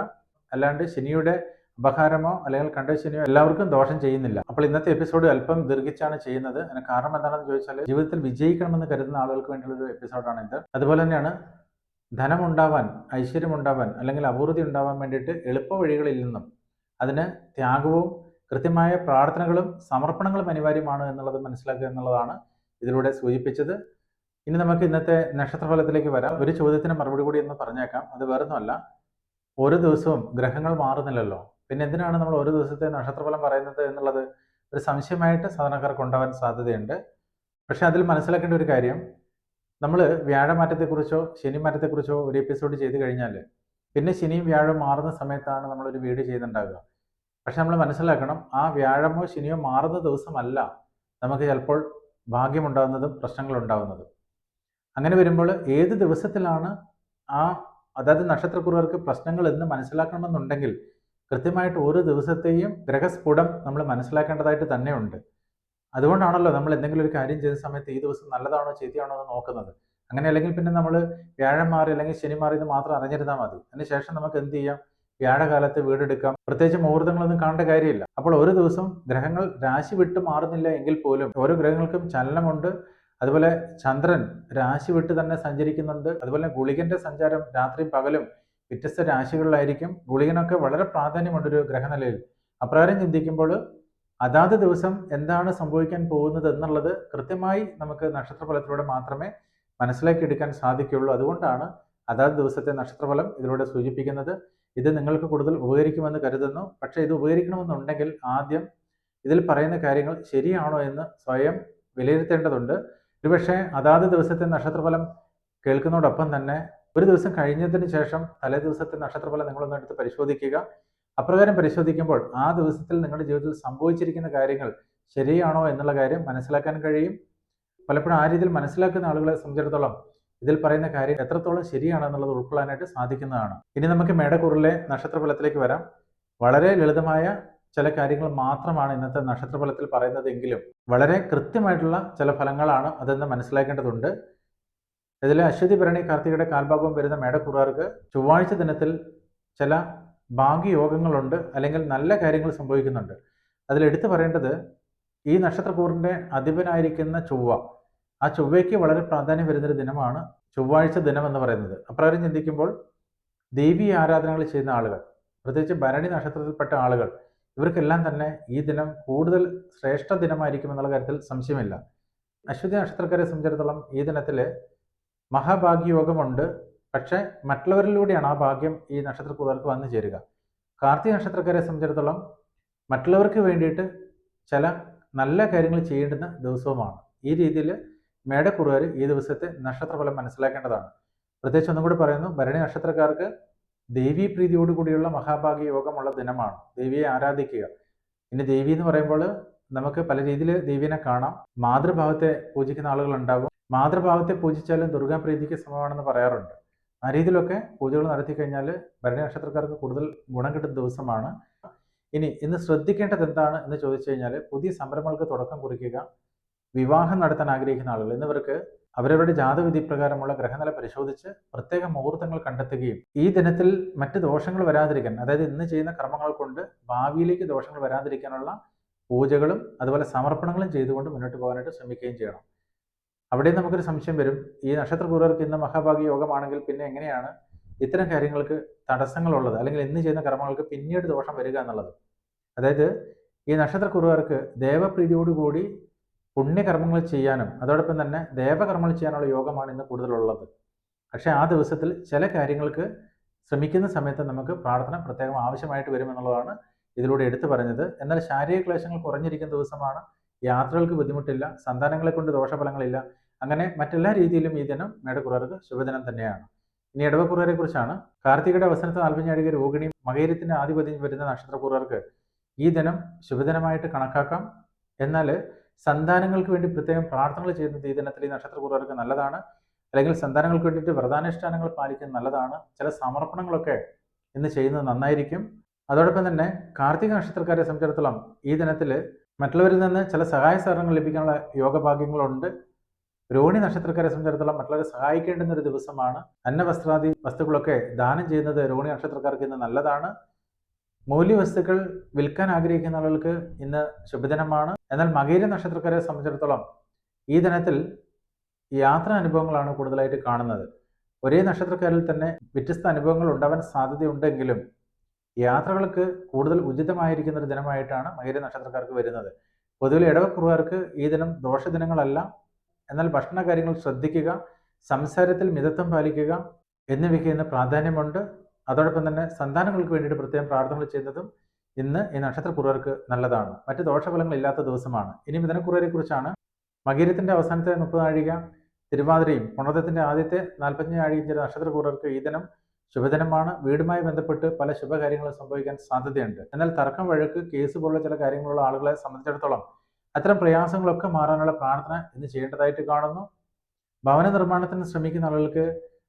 അല്ലാണ്ട് ശനിയുടെ ഉപഹാരമോ അല്ലെങ്കിൽ കണ്ട ശനിയോ എല്ലാവർക്കും ദോഷം ചെയ്യുന്നില്ല. അപ്പോൾ ഇന്നത്തെ എപ്പിസോഡ് അല്പം ദീർഘിച്ചാണ് ചെയ്യുന്നത്. അതിന് കാരണം എന്താണെന്ന് ചോദിച്ചാൽ ജീവിതത്തിൽ വിജയിക്കണമെന്ന് കരുതുന്ന ആളുകൾക്ക് വേണ്ടിയുള്ള ഒരു എപ്പിസോഡാണ് ഇത്. അതുപോലെ തന്നെയാണ് ധനമുണ്ടാവാൻ ഐശ്വര്യമുണ്ടാവാൻ അല്ലെങ്കിൽ അപൂർത്തി ഉണ്ടാവാൻ വേണ്ടിയിട്ട് എളുപ്പ വഴികളിൽ നിന്നും അതിന് ത്യാഗവും കൃത്യമായ പ്രാർത്ഥനകളും സമർപ്പണങ്ങളും അനിവാര്യമാണ് എന്നുള്ളത് മനസ്സിലാക്കുക എന്നുള്ളതാണ് ഇതിലൂടെ സൂചിപ്പിച്ചത്. ഇനി നമുക്ക് ഇന്നത്തെ നക്ഷത്രഫലത്തിലേക്ക് വരാം. ഒരു ചോദ്യത്തിന് മറുപടി കൂടി എന്ന് പറഞ്ഞേക്കാം. അത് വേറൊന്നുമല്ല. ഒരു ദിവസവും ഗ്രഹങ്ങൾ മാറുന്നില്ലല്ലോ. പിന്നെ എന്തിനാണ് നമ്മൾ ഒരു ദിവസത്തെ നക്ഷത്രഫലം പറയുന്നത് എന്നുള്ളത് ഒരു സംശയമായിട്ട് സാധാരണക്കാർക്ക് ഉണ്ടാവാൻ സാധ്യതയുണ്ട്. പക്ഷെ അതിൽ മനസ്സിലാക്കേണ്ട ഒരു കാര്യം. നമ്മൾ വ്യാഴമാറ്റത്തെക്കുറിച്ചോ ശനിമാറ്റത്തെക്കുറിച്ചോ ഒരു എപ്പിസോഡ് ചെയ്ത് കഴിഞ്ഞാൽ പിന്നെ ശനിയും വ്യാഴവും മാറുന്ന സമയത്താണ് നമ്മളൊരു വീഡിയോ ചെയ്തിട്ടുണ്ടാകുക പക്ഷെ നമ്മൾ മനസ്സിലാക്കണം ആ വ്യാഴമോ ശനിയോ മാറുന്ന ദിവസമല്ല നമുക്ക് ചിലപ്പോൾ ഭാഗ്യമുണ്ടാകുന്നതും പ്രശ്നങ്ങളുണ്ടാകുന്നതും അങ്ങനെ വരുമ്പോൾ ഏത് ദിവസത്തിലാണ് ആ അതായത് നക്ഷത്രക്കുറുകാർക്ക് പ്രശ്നങ്ങൾ എന്ന് മനസ്സിലാക്കണമെന്നുണ്ടെങ്കിൽ കൃത്യമായിട്ട് ഓരോ ദിവസത്തെയും ഗ്രഹസ്ഫുടം നമ്മൾ മനസ്സിലാക്കേണ്ടതായിട്ട് തന്നെയുണ്ട്. അതുകൊണ്ടാണല്ലോ നമ്മൾ എന്തെങ്കിലും ഒരു കാര്യം ചെയ്യുന്ന സമയത്ത് ഈ ദിവസം നല്ലതാണോ ചീത്തയാണോ എന്ന് നോക്കുന്നത്. അങ്ങനെ അല്ലെങ്കിൽ പിന്നെ നമ്മൾ വ്യാഴം മാറി അല്ലെങ്കിൽ ശനി മാറി ഇത് മാത്രം അറിഞ്ഞിരുന്നാൽ മതി. അതിനുശേഷം നമുക്ക് എന്ത് ചെയ്യാം? വ്യാഴകാലത്ത് വീടെടുക്കാം. പ്രത്യേകിച്ച് മുഹൂർത്തങ്ങളൊന്നും കാണേണ്ട കാര്യമില്ല. അപ്പോൾ ഒരു ദിവസം ഗ്രഹങ്ങൾ രാശി വിട്ട് മാറുന്നില്ല എങ്കിൽ പോലും ഓരോ ഗ്രഹങ്ങൾക്കും ചലനമുണ്ട്. അതുപോലെ ചന്ദ്രൻ രാശി വിട്ട് തന്നെ സഞ്ചരിക്കുന്നുണ്ട്. അതുപോലെ ഗുളികന്റെ സഞ്ചാരം രാത്രി പകലും വ്യത്യസ്ത രാശികളിലായിരിക്കും. ഗുളികനൊക്കെ വളരെ പ്രാധാന്യമുണ്ട് ഒരു ഗ്രഹനിലയിൽ. അപ്രകാരം ചിന്തിക്കുമ്പോൾ അതാത് ദിവസം എന്താണ് സംഭവിക്കാൻ പോകുന്നത് എന്നുള്ളത് കൃത്യമായി നമുക്ക് നക്ഷത്രഫലത്തിലൂടെ മാത്രമേ മനസ്സിലാക്കി എടുക്കാൻ സാധിക്കുകയുള്ളൂ. അതുകൊണ്ടാണ് അതാത് ദിവസത്തെ നക്ഷത്രഫലം ഇതിലൂടെ സൂചിപ്പിക്കുന്നത്. ഇത് നിങ്ങൾക്ക് കൂടുതൽ ഉപകരിക്കുമെന്ന് കരുതുന്നു. പക്ഷേ ഇത് ഉപകരിക്കണമെന്നുണ്ടെങ്കിൽ ആദ്യം ഇതിൽ പറയുന്ന കാര്യങ്ങൾ ശരിയാണോ എന്ന് സ്വയം വിലയിരുത്തേണ്ടതുണ്ട്. ഒരുപക്ഷെ അതാത് ദിവസത്തെ നക്ഷത്രഫലം കേൾക്കുന്നതോടൊപ്പം തന്നെ ഒരു ദിവസം കഴിഞ്ഞതിന് ശേഷം തലേ ദിവസത്തെ നക്ഷത്രഫലം നിങ്ങളൊന്ന് എടുത്ത് പരിശോധിക്കുക. അപ്രകാരം പരിശോധിക്കുമ്പോൾ ആ ദിവസത്തിൽ നിങ്ങളുടെ ജീവിതത്തിൽ സംഭവിച്ചിരിക്കുന്ന കാര്യങ്ങൾ ശരിയാണോ എന്നുള്ള കാര്യം മനസ്സിലാക്കാൻ കഴിയും. പലപ്പോഴും ആ രീതിയിൽ മനസ്സിലാക്കുന്ന ആളുകളെ സംബന്ധിച്ചിടത്തോളം ഇതിൽ പറയുന്ന കാര്യം എത്രത്തോളം ശരിയാണെന്നുള്ളത് ഉൾക്കൊള്ളാനായിട്ട് സാധിക്കുന്നതാണ്. ഇനി നമുക്ക് മേടക്കൂറിലെ നക്ഷത്രഫലത്തിലേക്ക് വരാം. വളരെ ലളിതമായ ചില കാര്യങ്ങൾ മാത്രമാണ് ഇന്നത്തെ നക്ഷത്രഫലത്തിൽ പറയുന്നതെങ്കിലും വളരെ കൃത്യമായിട്ടുള്ള ചില ഫലങ്ങളാണ് അതെന്ന് മനസ്സിലാക്കേണ്ടതുണ്ട്. ഇതിൽ അശ്വതി ഭരണി കാർത്തികയുടെ കാൽഭാഗവും വരുന്ന മേടക്കുറാർക്ക് ചൊവ്വാഴ്ച ദിനത്തിൽ ചില ഭാഗ്യയോഗങ്ങളുണ്ട് അല്ലെങ്കിൽ നല്ല കാര്യങ്ങൾ സംഭവിക്കുന്നുണ്ട്. അതിൽ എടുത്തു പറയേണ്ടത് ഈ നക്ഷത്രക്കൂറിന്റെ അധിപനായിരിക്കുന്ന ചൊവ്വ ആ ചൊവ്വയ്ക്ക് വളരെ പ്രാധാന്യം വരുന്നൊരു ദിനമാണ് ചൊവ്വാഴ്ച ദിനം എന്ന് പറയുന്നത്. അപ്രകാരം ചിന്തിക്കുമ്പോൾ ദേവി ആരാധനകൾ ചെയ്യുന്ന ആളുകൾ പ്രത്യേകിച്ച് ഭരണി നക്ഷത്രത്തിൽപ്പെട്ട ആളുകൾ ഇവർക്കെല്ലാം തന്നെ ഈ ദിനം കൂടുതൽ ശ്രേഷ്ഠ ദിനമായിരിക്കും എന്നുള്ള കാര്യത്തിൽ സംശയമില്ല. അശ്വതി നക്ഷത്രക്കാരെ സംബന്ധിച്ചിടത്തോളം ഈ ദിനത്തിൽ മഹാഭാഗ്യയോഗമുണ്ട്. പക്ഷേ മറ്റുള്ളവരിലൂടെയാണ് ആ ഭാഗ്യം ഈ നക്ഷത്രക്കൂറുകാർക്ക് വന്നു ചേരുക. കാർത്തിക നക്ഷത്രക്കാരെ സംബന്ധിച്ചിടത്തോളം മറ്റുള്ളവർക്ക് വേണ്ടിയിട്ട് ചില നല്ല കാര്യങ്ങൾ ചെയ്യേണ്ടുന്ന ദിവസവുമാണ്. ഈ രീതിയിൽ മേടക്കുറുകാർ ഈ ദിവസത്തെ നക്ഷത്രഫലം മനസ്സിലാക്കേണ്ടതാണ്. പ്രത്യേകിച്ച് ഒന്നും കൂടി പറയുന്നു ഭരണി നക്ഷത്രക്കാർക്ക് ദേവീ പ്രീതിയോട് കൂടിയുള്ള മഹാഭാഗ്യ യോഗമുള്ള ദിനമാണ്. ദേവിയെ ആരാധിക്കുക. പിന്നെ ദേവി എന്ന് പറയുമ്പോൾ നമുക്ക് പല രീതിയിൽ ദേവീനെ കാണാം. മാതൃഭാവത്തെ പൂജിക്കുന്ന ആളുകൾ ഉണ്ടാകും മാതൃഭാവത്തെ പൂജിച്ചാലും ദുർഗാപ്രീതിക്ക് സമമാണെന്ന് പറയാറുണ്ട്. ആ രീതിയിലൊക്കെ പൂജകൾ നടത്തി കഴിഞ്ഞാൽ ഭരണി നക്ഷത്രക്കാർക്ക് കൂടുതൽ ഗുണം കിട്ടുന്ന ദിവസമാണ്. ഇനി ഇന്ന് ശ്രദ്ധിക്കേണ്ടത് എന്താണ് എന്ന് ചോദിച്ചു കഴിഞ്ഞാൽ പുതിയ സംരംഭങ്ങൾക്ക് തുടക്കം കുറിക്കുക വിവാഹം നടത്താൻ ആഗ്രഹിക്കുന്ന ആളുകൾ. എന്നിവർക്ക് അവരവരുടെ ജാതവിധി പ്രകാരമുള്ള ഗ്രഹനില പരിശോധിച്ച് പ്രത്യേക മുഹൂർത്തങ്ങൾ കണ്ടെത്തുകയും ഈ ദിനത്തിൽ മറ്റ് ദോഷങ്ങൾ വരാതിരിക്കാൻ അതായത് ഇന്ന് ചെയ്യുന്ന കർമ്മങ്ങൾ കൊണ്ട് ഭാവിയിലേക്ക് ദോഷങ്ങൾ വരാതിരിക്കാനുള്ള പൂജകളും അതുപോലെ സമർപ്പണങ്ങളും ചെയ്തുകൊണ്ട് മുന്നോട്ട് പോകാനായിട്ട് ശ്രമിക്കുകയും ചെയ്യണം. അവിടെ നമുക്കൊരു സംശയം വരും. ഈ നക്ഷത്രപൂർവർക്ക് ഇന്ന് മഹാഭാഗ്യ യോഗമാണെങ്കിൽ പിന്നെ എങ്ങനെയാണ് ഇത്തരം കാര്യങ്ങൾക്ക് തടസ്സങ്ങളുള്ളത്? അല്ലെങ്കിൽ ഇന്ന് ചെയ്യുന്ന കർമ്മങ്ങൾക്ക് പിന്നീട് ദോഷം വരിക എന്നുള്ളത്. അതായത് ഈ നക്ഷത്രക്കുറുകാർക്ക് ദേവപ്രീതിയോടുകൂടി പുണ്യകർമ്മങ്ങൾ ചെയ്യാനും അതോടൊപ്പം തന്നെ ദേവകർമ്മങ്ങൾ ചെയ്യാനുള്ള യോഗമാണ് ഇന്ന് കൂടുതലുള്ളത്. പക്ഷേ ആ ദിവസത്തിൽ ചില കാര്യങ്ങൾക്ക് ശ്രമിക്കുന്ന സമയത്ത് നമുക്ക് പ്രാർത്ഥന പ്രത്യേകം ആവശ്യമായിട്ട് വരുമെന്നുള്ളതാണ് ഇതിലൂടെ എടുത്തു പറഞ്ഞത്. എന്നാൽ ശാരീരിക ക്ലേശങ്ങൾ കുറഞ്ഞിരിക്കുന്ന ദിവസമാണ് യാത്രകൾക്ക് ബുദ്ധിമുട്ടില്ല സന്താനങ്ങളെ കൊണ്ട് ദോഷഫലങ്ങളില്ല അങ്ങനെ മറ്റെല്ലാ രീതിയിലും ഈ ദിനം മേടക്കുറർക്ക് ശുഭദിനം തന്നെയാണ്. ഇനി ഇടവക്കുറവരെ കുറിച്ചാണ്. കാർത്തികയുടെ അവസാനത്തെ നാൽപ്പഞ്ഞാടിക രോഹിണി മകേരത്തിന്റെ ആധിപത്യം വരുന്ന നക്ഷത്രക്കുറർക്ക് ഈ ദിനം ശുഭദിനമായിട്ട് കണക്കാക്കാം. എന്നാൽ സന്താനങ്ങൾക്ക് വേണ്ടി പ്രത്യേകം പ്രാർത്ഥനകൾ ചെയ്യുന്നത് ഈ ദിനത്തിൽ ഈ നല്ലതാണ്. അല്ലെങ്കിൽ സന്താനങ്ങൾക്ക് വേണ്ടിയിട്ട് വ്രതാനുഷ്ഠാനങ്ങൾ പാലിക്കുന്നത് നല്ലതാണ്. ചില സമർപ്പണങ്ങളൊക്കെ ഇന്ന് ചെയ്യുന്നത് നന്നായിരിക്കും. അതോടൊപ്പം തന്നെ കാർത്തിക നക്ഷത്രക്കാരെ സംബന്ധിച്ചിടത്തോളം ഈ ദിനത്തിൽ മറ്റുള്ളവരിൽ നിന്ന് ചില സഹായ സഹകരണങ്ങൾ ലഭിക്കാനുള്ള യോഗഭാഗ്യങ്ങളുണ്ട്. രോഹിണി നക്ഷത്രക്കാരെ സംബന്ധിച്ചിടത്തോളം മറ്റുള്ളവരെ സഹായിക്കേണ്ടുന്ന ഒരു ദിവസമാണ്. അന്നവസ്ത്രാദി വസ്തുക്കളൊക്കെ ദാനം ചെയ്യുന്നത് രോഹിണി നക്ഷത്രക്കാർക്ക് ഇന്ന് നല്ലതാണ്. മൂല്യവസ്തുക്കൾ വിൽക്കാൻ ആഗ്രഹിക്കുന്ന ആളുകൾക്ക് ഇന്ന് ശുഭദിനമാണ്. എന്നാൽ മകീര നക്ഷത്രക്കാരെ സംബന്ധിച്ചിടത്തോളം ഈ ദിനത്തിൽ യാത്രാ അനുഭവങ്ങളാണ് കൂടുതലായിട്ട് കാണുന്നത്. ഒരേ നക്ഷത്രക്കാരിൽ തന്നെ വ്യത്യസ്ത അനുഭവങ്ങൾ ഉണ്ടാവാൻ സാധ്യതയുണ്ടെങ്കിലും യാത്രകൾക്ക് കൂടുതൽ ഉചിതമായിരിക്കുന്ന ഒരു ദിനമായിട്ടാണ് മകര നക്ഷത്രക്കാർക്ക് വരുന്നത്. പൊതുവിൽ ഇടവക്കുറുകാർക്ക് ഈ ദിനം ദോഷ ദിനങ്ങളല്ല എന്നാൽ ഭക്ഷണ കാര്യങ്ങൾ ശ്രദ്ധിക്കുക സംസാരത്തിൽ മിതത്വം പാലിക്കുക എന്നിവയ്ക്ക് ഇന്ന് പ്രാധാന്യമുണ്ട്. അതോടൊപ്പം തന്നെ സന്താനങ്ങൾക്ക് വേണ്ടിയിട്ട് പ്രത്യേകം പ്രാർത്ഥനകൾ ചെയ്യുന്നതും ഇന്ന് ഈ നക്ഷത്ര നക്ഷത്രക്കുറുകാർക്ക് നല്ലതാണ്. മറ്റ് ദോഷഫലങ്ങൾ ഇല്ലാത്ത ദിവസമാണ്. ഇനി മിഥുനക്കുറുവരെ കുറിച്ചാണ് മകീരത്തിന്റെ അവസാനത്തെ മുപ്പത് ആഴിക തിരുവാതിരയും പുണർത്തത്തിന്റെ ആദ്യത്തെ നാൽപ്പത്തഞ്ച് ആഴികയും ചില നക്ഷത്രക്കുറുകാർക്ക് ഈ ദിനം ശുഭദിനമാണ്. വീടുമായി ബന്ധപ്പെട്ട് പല ശുഭകാര്യങ്ങളും സംഭവിക്കാൻ സാധ്യതയുണ്ട്. എന്നാൽ തർക്കം വഴക്ക് കേസ് പോലുള്ള ചില കാര്യങ്ങളുള്ള ആളുകളെ സംബന്ധിച്ചിടത്തോളം അത്തരം പ്രയാസങ്ങളൊക്കെ മാറാനുള്ള പ്രാർത്ഥന ഇന്ന് ചെയ്യേണ്ടതായിട്ട് കാണുന്നു. ഭവന നിർമ്മാണത്തിന് ശ്രമിക്കുന്ന ആളുകൾക്ക്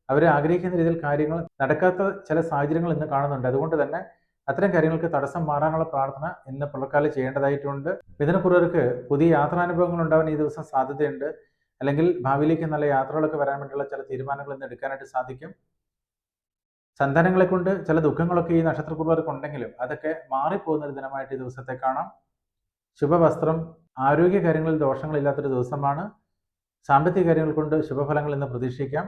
അവരെ ആഗ്രഹിക്കുന്ന രീതിയിൽ കാര്യങ്ങൾ നടക്കാത്ത ചില സാഹചര്യങ്ങൾ ഇന്ന് കാണുന്നുണ്ട്. അതുകൊണ്ട് തന്നെ അത്തരം കാര്യങ്ങൾക്ക് തടസ്സം മാറാനുള്ള പ്രാർത്ഥന ഇന്ന് പുലർക്കാലം ചെയ്യേണ്ടതായിട്ടുണ്ട്. മിഥുനക്കുറവർക്ക് പുതിയ യാത്രാനുഭവങ്ങൾ ഉണ്ടാവാൻ ഈ ദിവസം സാധ്യതയുണ്ട്. അല്ലെങ്കിൽ ഭാവിയിലേക്ക് നല്ല യാത്രകളൊക്കെ വരാൻ വേണ്ടിയുള്ള ചില തീരുമാനങ്ങൾ ഇന്ന് എടുക്കാനായിട്ട് സാധിക്കും. സന്താനങ്ങളെ കൊണ്ട് ചില ദുഃഖങ്ങളൊക്കെ ഈ നക്ഷത്രക്കുറവർക്ക് ഉണ്ടെങ്കിലും അതൊക്കെ മാറിപ്പോകുന്ന ഒരു ദിനമായിട്ട് ഈ ദിവസത്തെ കാണാം. ശുഭവസ്ത്രം ആരോഗ്യ കാര്യങ്ങളിൽ ദോഷങ്ങളില്ലാത്തൊരു ദിവസമാണ്. സാമ്പത്തിക കാര്യങ്ങൾ കൊണ്ട് ശുഭഫലങ്ങൾ ഇന്ന് പ്രതീക്ഷിക്കാം.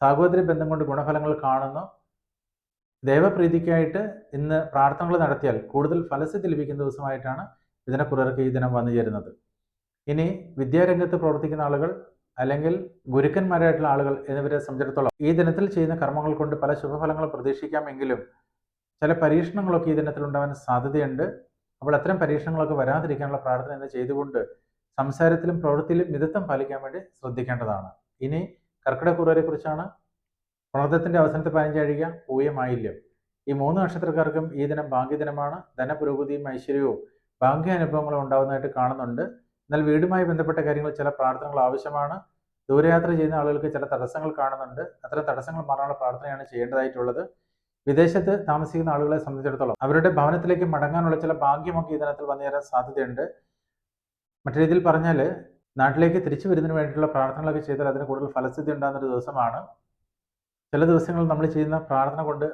സാഹോദര്യ ബന്ധം കൊണ്ട് ഗുണഫലങ്ങൾ കാണുന്നു. ദേവപ്രീതിക്കായിട്ട് ഇന്ന് പ്രാർത്ഥനകൾ നടത്തിയാൽ കൂടുതൽ ഫലസിദ്ധി ലഭിക്കുന്ന ദിവസമായിട്ടാണ് ഇതിനെ ഇതിനെക്കുറിച്ച് ഈ ദിനം വന്നു ചേരുന്നത്. ഇനി വിദ്യാരംഗത്ത് പ്രവർത്തിക്കുന്ന ആളുകൾ അല്ലെങ്കിൽ ഗുരുക്കന്മാരായിട്ടുള്ള ആളുകൾ എന്നിവരെ സംബന്ധിച്ചിടത്തോളം ഈ ദിനത്തിൽ ചെയ്യുന്ന കർമ്മങ്ങൾ കൊണ്ട് പല ശുഭഫലങ്ങൾ പ്രതീക്ഷിക്കാമെങ്കിലും ചില പരീക്ഷണങ്ങളൊക്കെ ഈ ദിനത്തിൽ ഉണ്ടാവാൻ സാധ്യതയുണ്ട്. അപ്പോൾ അത്തരം പരീക്ഷണങ്ങളൊക്കെ വരാതിരിക്കാനുള്ള പ്രാർത്ഥന എന്ന് ചെയ്തുകൊണ്ട് സംസാരത്തിലും പ്രവൃത്തിയിലും മിതത്വം പാലിക്കാൻ വേണ്ടി ശ്രദ്ധിക്കേണ്ടതാണ്. ഇനി കർക്കിടകൂറരെ കുറിച്ചാണ് പ്രണതത്തിന്റെ അവസാനത്തെ പതിനഞ്ചഴിക പൂയമായില്യം. ഈ മൂന്ന് നക്ഷത്രക്കാർക്കും ഈ ദിനം ഭാഗ്യദിനമാണ്. ധനപുരോഗതിയും ഐശ്വര്യവും ഭാഗ്യാനുഭവങ്ങളും ഉണ്ടാകുന്നതായിട്ട് കാണുന്നുണ്ട്. എന്നാൽ വീടുമായി ബന്ധപ്പെട്ട കാര്യങ്ങൾ ചില പ്രാർത്ഥനകൾ ആവശ്യമാണ്. ദൂരയാത്ര ചെയ്യുന്ന ആളുകൾക്ക് ചില തടസ്സങ്ങൾ കാണുന്നുണ്ട്. അത്തരം തടസ്സങ്ങൾ മാറാനുള്ള പ്രാർത്ഥനയാണ് ചെയ്യേണ്ടതായിട്ടുള്ളത്. വിദേശത്ത് താമസിക്കുന്ന ആളുകളെ സംബന്ധിച്ചിടത്തോളം അവരുടെ ഭവനത്തിലേക്ക് മടങ്ങാനുള്ള ചില ഭാഗ്യമൊക്കെ ഈ ദിനത്തിൽ വന്നുതരാൻ സാധ്യതയുണ്ട്. മറ്റു രീതിയിൽ പറഞ്ഞാൽ നാട്ടിലേക്ക് തിരിച്ചു വരുന്നതിന് വേണ്ടിയിട്ടുള്ള പ്രാർത്ഥനകളൊക്കെ ചെയ്താൽ അതിന് കൂടുതൽ ഫലസ്ഥിതി ഉണ്ടാകുന്ന ഒരു ദിവസമാണ്. ചില ദിവസങ്ങളിൽ നമ്മൾ ചെയ്യുന്ന പ്രാർത്ഥന കൊണ്ട്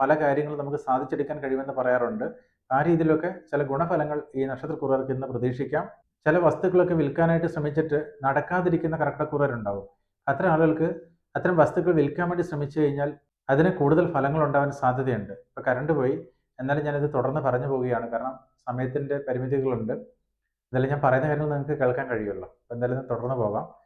പല കാര്യങ്ങളും നമുക്ക് സാധിച്ചെടുക്കാൻ കഴിയുമെന്ന് പറയാറുണ്ട്. ആ രീതിയിലൊക്കെ ചില ഗുണഫലങ്ങൾ ഈ നക്ഷത്രക്കുറർക്ക് ഇന്ന് പ്രതീക്ഷിക്കാം. ചില വസ്തുക്കളൊക്കെ വിൽക്കാനായിട്ട് ശ്രമിച്ചിട്ട് നടക്കാതിരിക്കുന്ന കറക്ടക്കുറവരുണ്ടാവും അത്തരം ആളുകൾക്ക് അത്തരം വസ്തുക്കൾ വിൽക്കാൻ വേണ്ടി ശ്രമിച്ചു കഴിഞ്ഞാൽ അതിന് കൂടുതൽ ഫലങ്ങൾ ഉണ്ടാവാൻ സാധ്യതയുണ്ട്. ഇപ്പോൾ കറണ്ട് പോയി. എന്നാലും ഞാനിത് തുടർന്ന് പറഞ്ഞു പോവുകയാണ്. കാരണം സമയത്തിന്റെ പരിമിതികളുണ്ട്. എന്തായാലും ഞാൻ പറയുന്ന കാര്യങ്ങൾ നിങ്ങൾക്ക് കേൾക്കാൻ അപ്പോൾ എന്തായാലും തുടർന്ന് പോകാം.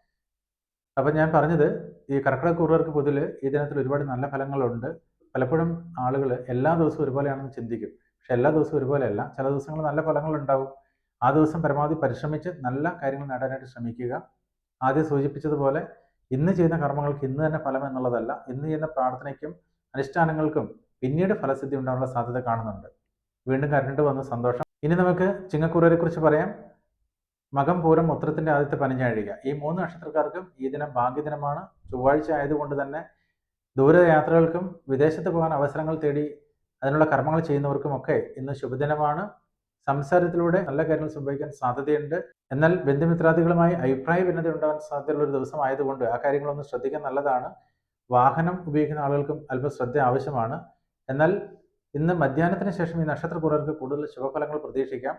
അപ്പം ഞാൻ പറഞ്ഞത് ഈ കർക്കിടകൂറുകാർക്ക് പൊതുവിൽ ഈ ദിനത്തിൽ ഒരുപാട് നല്ല ഫലങ്ങളുണ്ട്. പലപ്പോഴും ആളുകൾ എല്ലാ ദിവസവും ഒരുപോലെയാണെന്ന് ചിന്തിക്കും. പക്ഷെ എല്ലാ ദിവസവും ഒരുപോലെയല്ല. ചില ദിവസങ്ങൾ നല്ല ഫലങ്ങളുണ്ടാവും. ആ ദിവസം പരമാവധി പരിശ്രമിച്ച് നല്ല കാര്യങ്ങൾ നേടാനായിട്ട് ശ്രമിക്കുക. ആദ്യം സൂചിപ്പിച്ചതുപോലെ ഇന്ന് ചെയ്യുന്ന കർമ്മങ്ങൾക്ക് ഇന്ന് തന്നെ ഫലം എന്നുള്ളതല്ല. ഇന്ന് ചെയ്യുന്ന പ്രാർത്ഥനയ്ക്കും അനുഷ്ഠാനങ്ങൾക്കും പിന്നീട് ഫലസിദ്ധി ഉണ്ടാകാനുള്ള സാധ്യത കാണുന്നുണ്ട്. വീണ്ടും കരണ്ട് വന്ന സന്തോഷം. ഇനി നമുക്ക് ചിങ്ങക്കൂറിനെ കുറിച്ച് പറയാം. മകം പൂരം ഉത്രത്തിന്റെ ആദ്യത്തെ പനിഞ്ഞാഴിക ഈ മൂന്ന് നക്ഷത്രക്കാർക്കും ഈ ദിനം ഭാഗ്യദിനമാണ്. ചൊവ്വാഴ്ച ആയതുകൊണ്ട് തന്നെ ദൂരയാത്രകൾക്കും വിദേശത്ത് പോകാൻ അവസരങ്ങൾ തേടി അതിനുള്ള കർമ്മങ്ങൾ ചെയ്യുന്നവർക്കും ഒക്കെ ഇന്ന് ശുഭദിനമാണ്. സംസാരത്തിലൂടെ നല്ല കാര്യങ്ങൾ സംഭവിക്കാൻ സാധ്യതയുണ്ട്. എന്നാൽ ബന്ധുമിത്രാദികളുമായി അഭിപ്രായ ഭിന്നത ഉണ്ടാകാൻ സാധ്യതയുള്ള ഒരു ദിവസം ആയതുകൊണ്ട് ആ കാര്യങ്ങളൊന്ന് ശ്രദ്ധിക്കാൻ നല്ലതാണ്. വാഹനം ഉപയോഗിക്കുന്ന ആളുകൾക്കും അല്പം ശ്രദ്ധ ആവശ്യമാണ്. എന്നാൽ ഇന്ന് മധ്യാഹ്നത്തിന് ശേഷം ഈ നക്ഷത്രക്കുറവർക്ക് കൂടുതൽ ശുഭഫലങ്ങൾ പ്രതീക്ഷിക്കാം.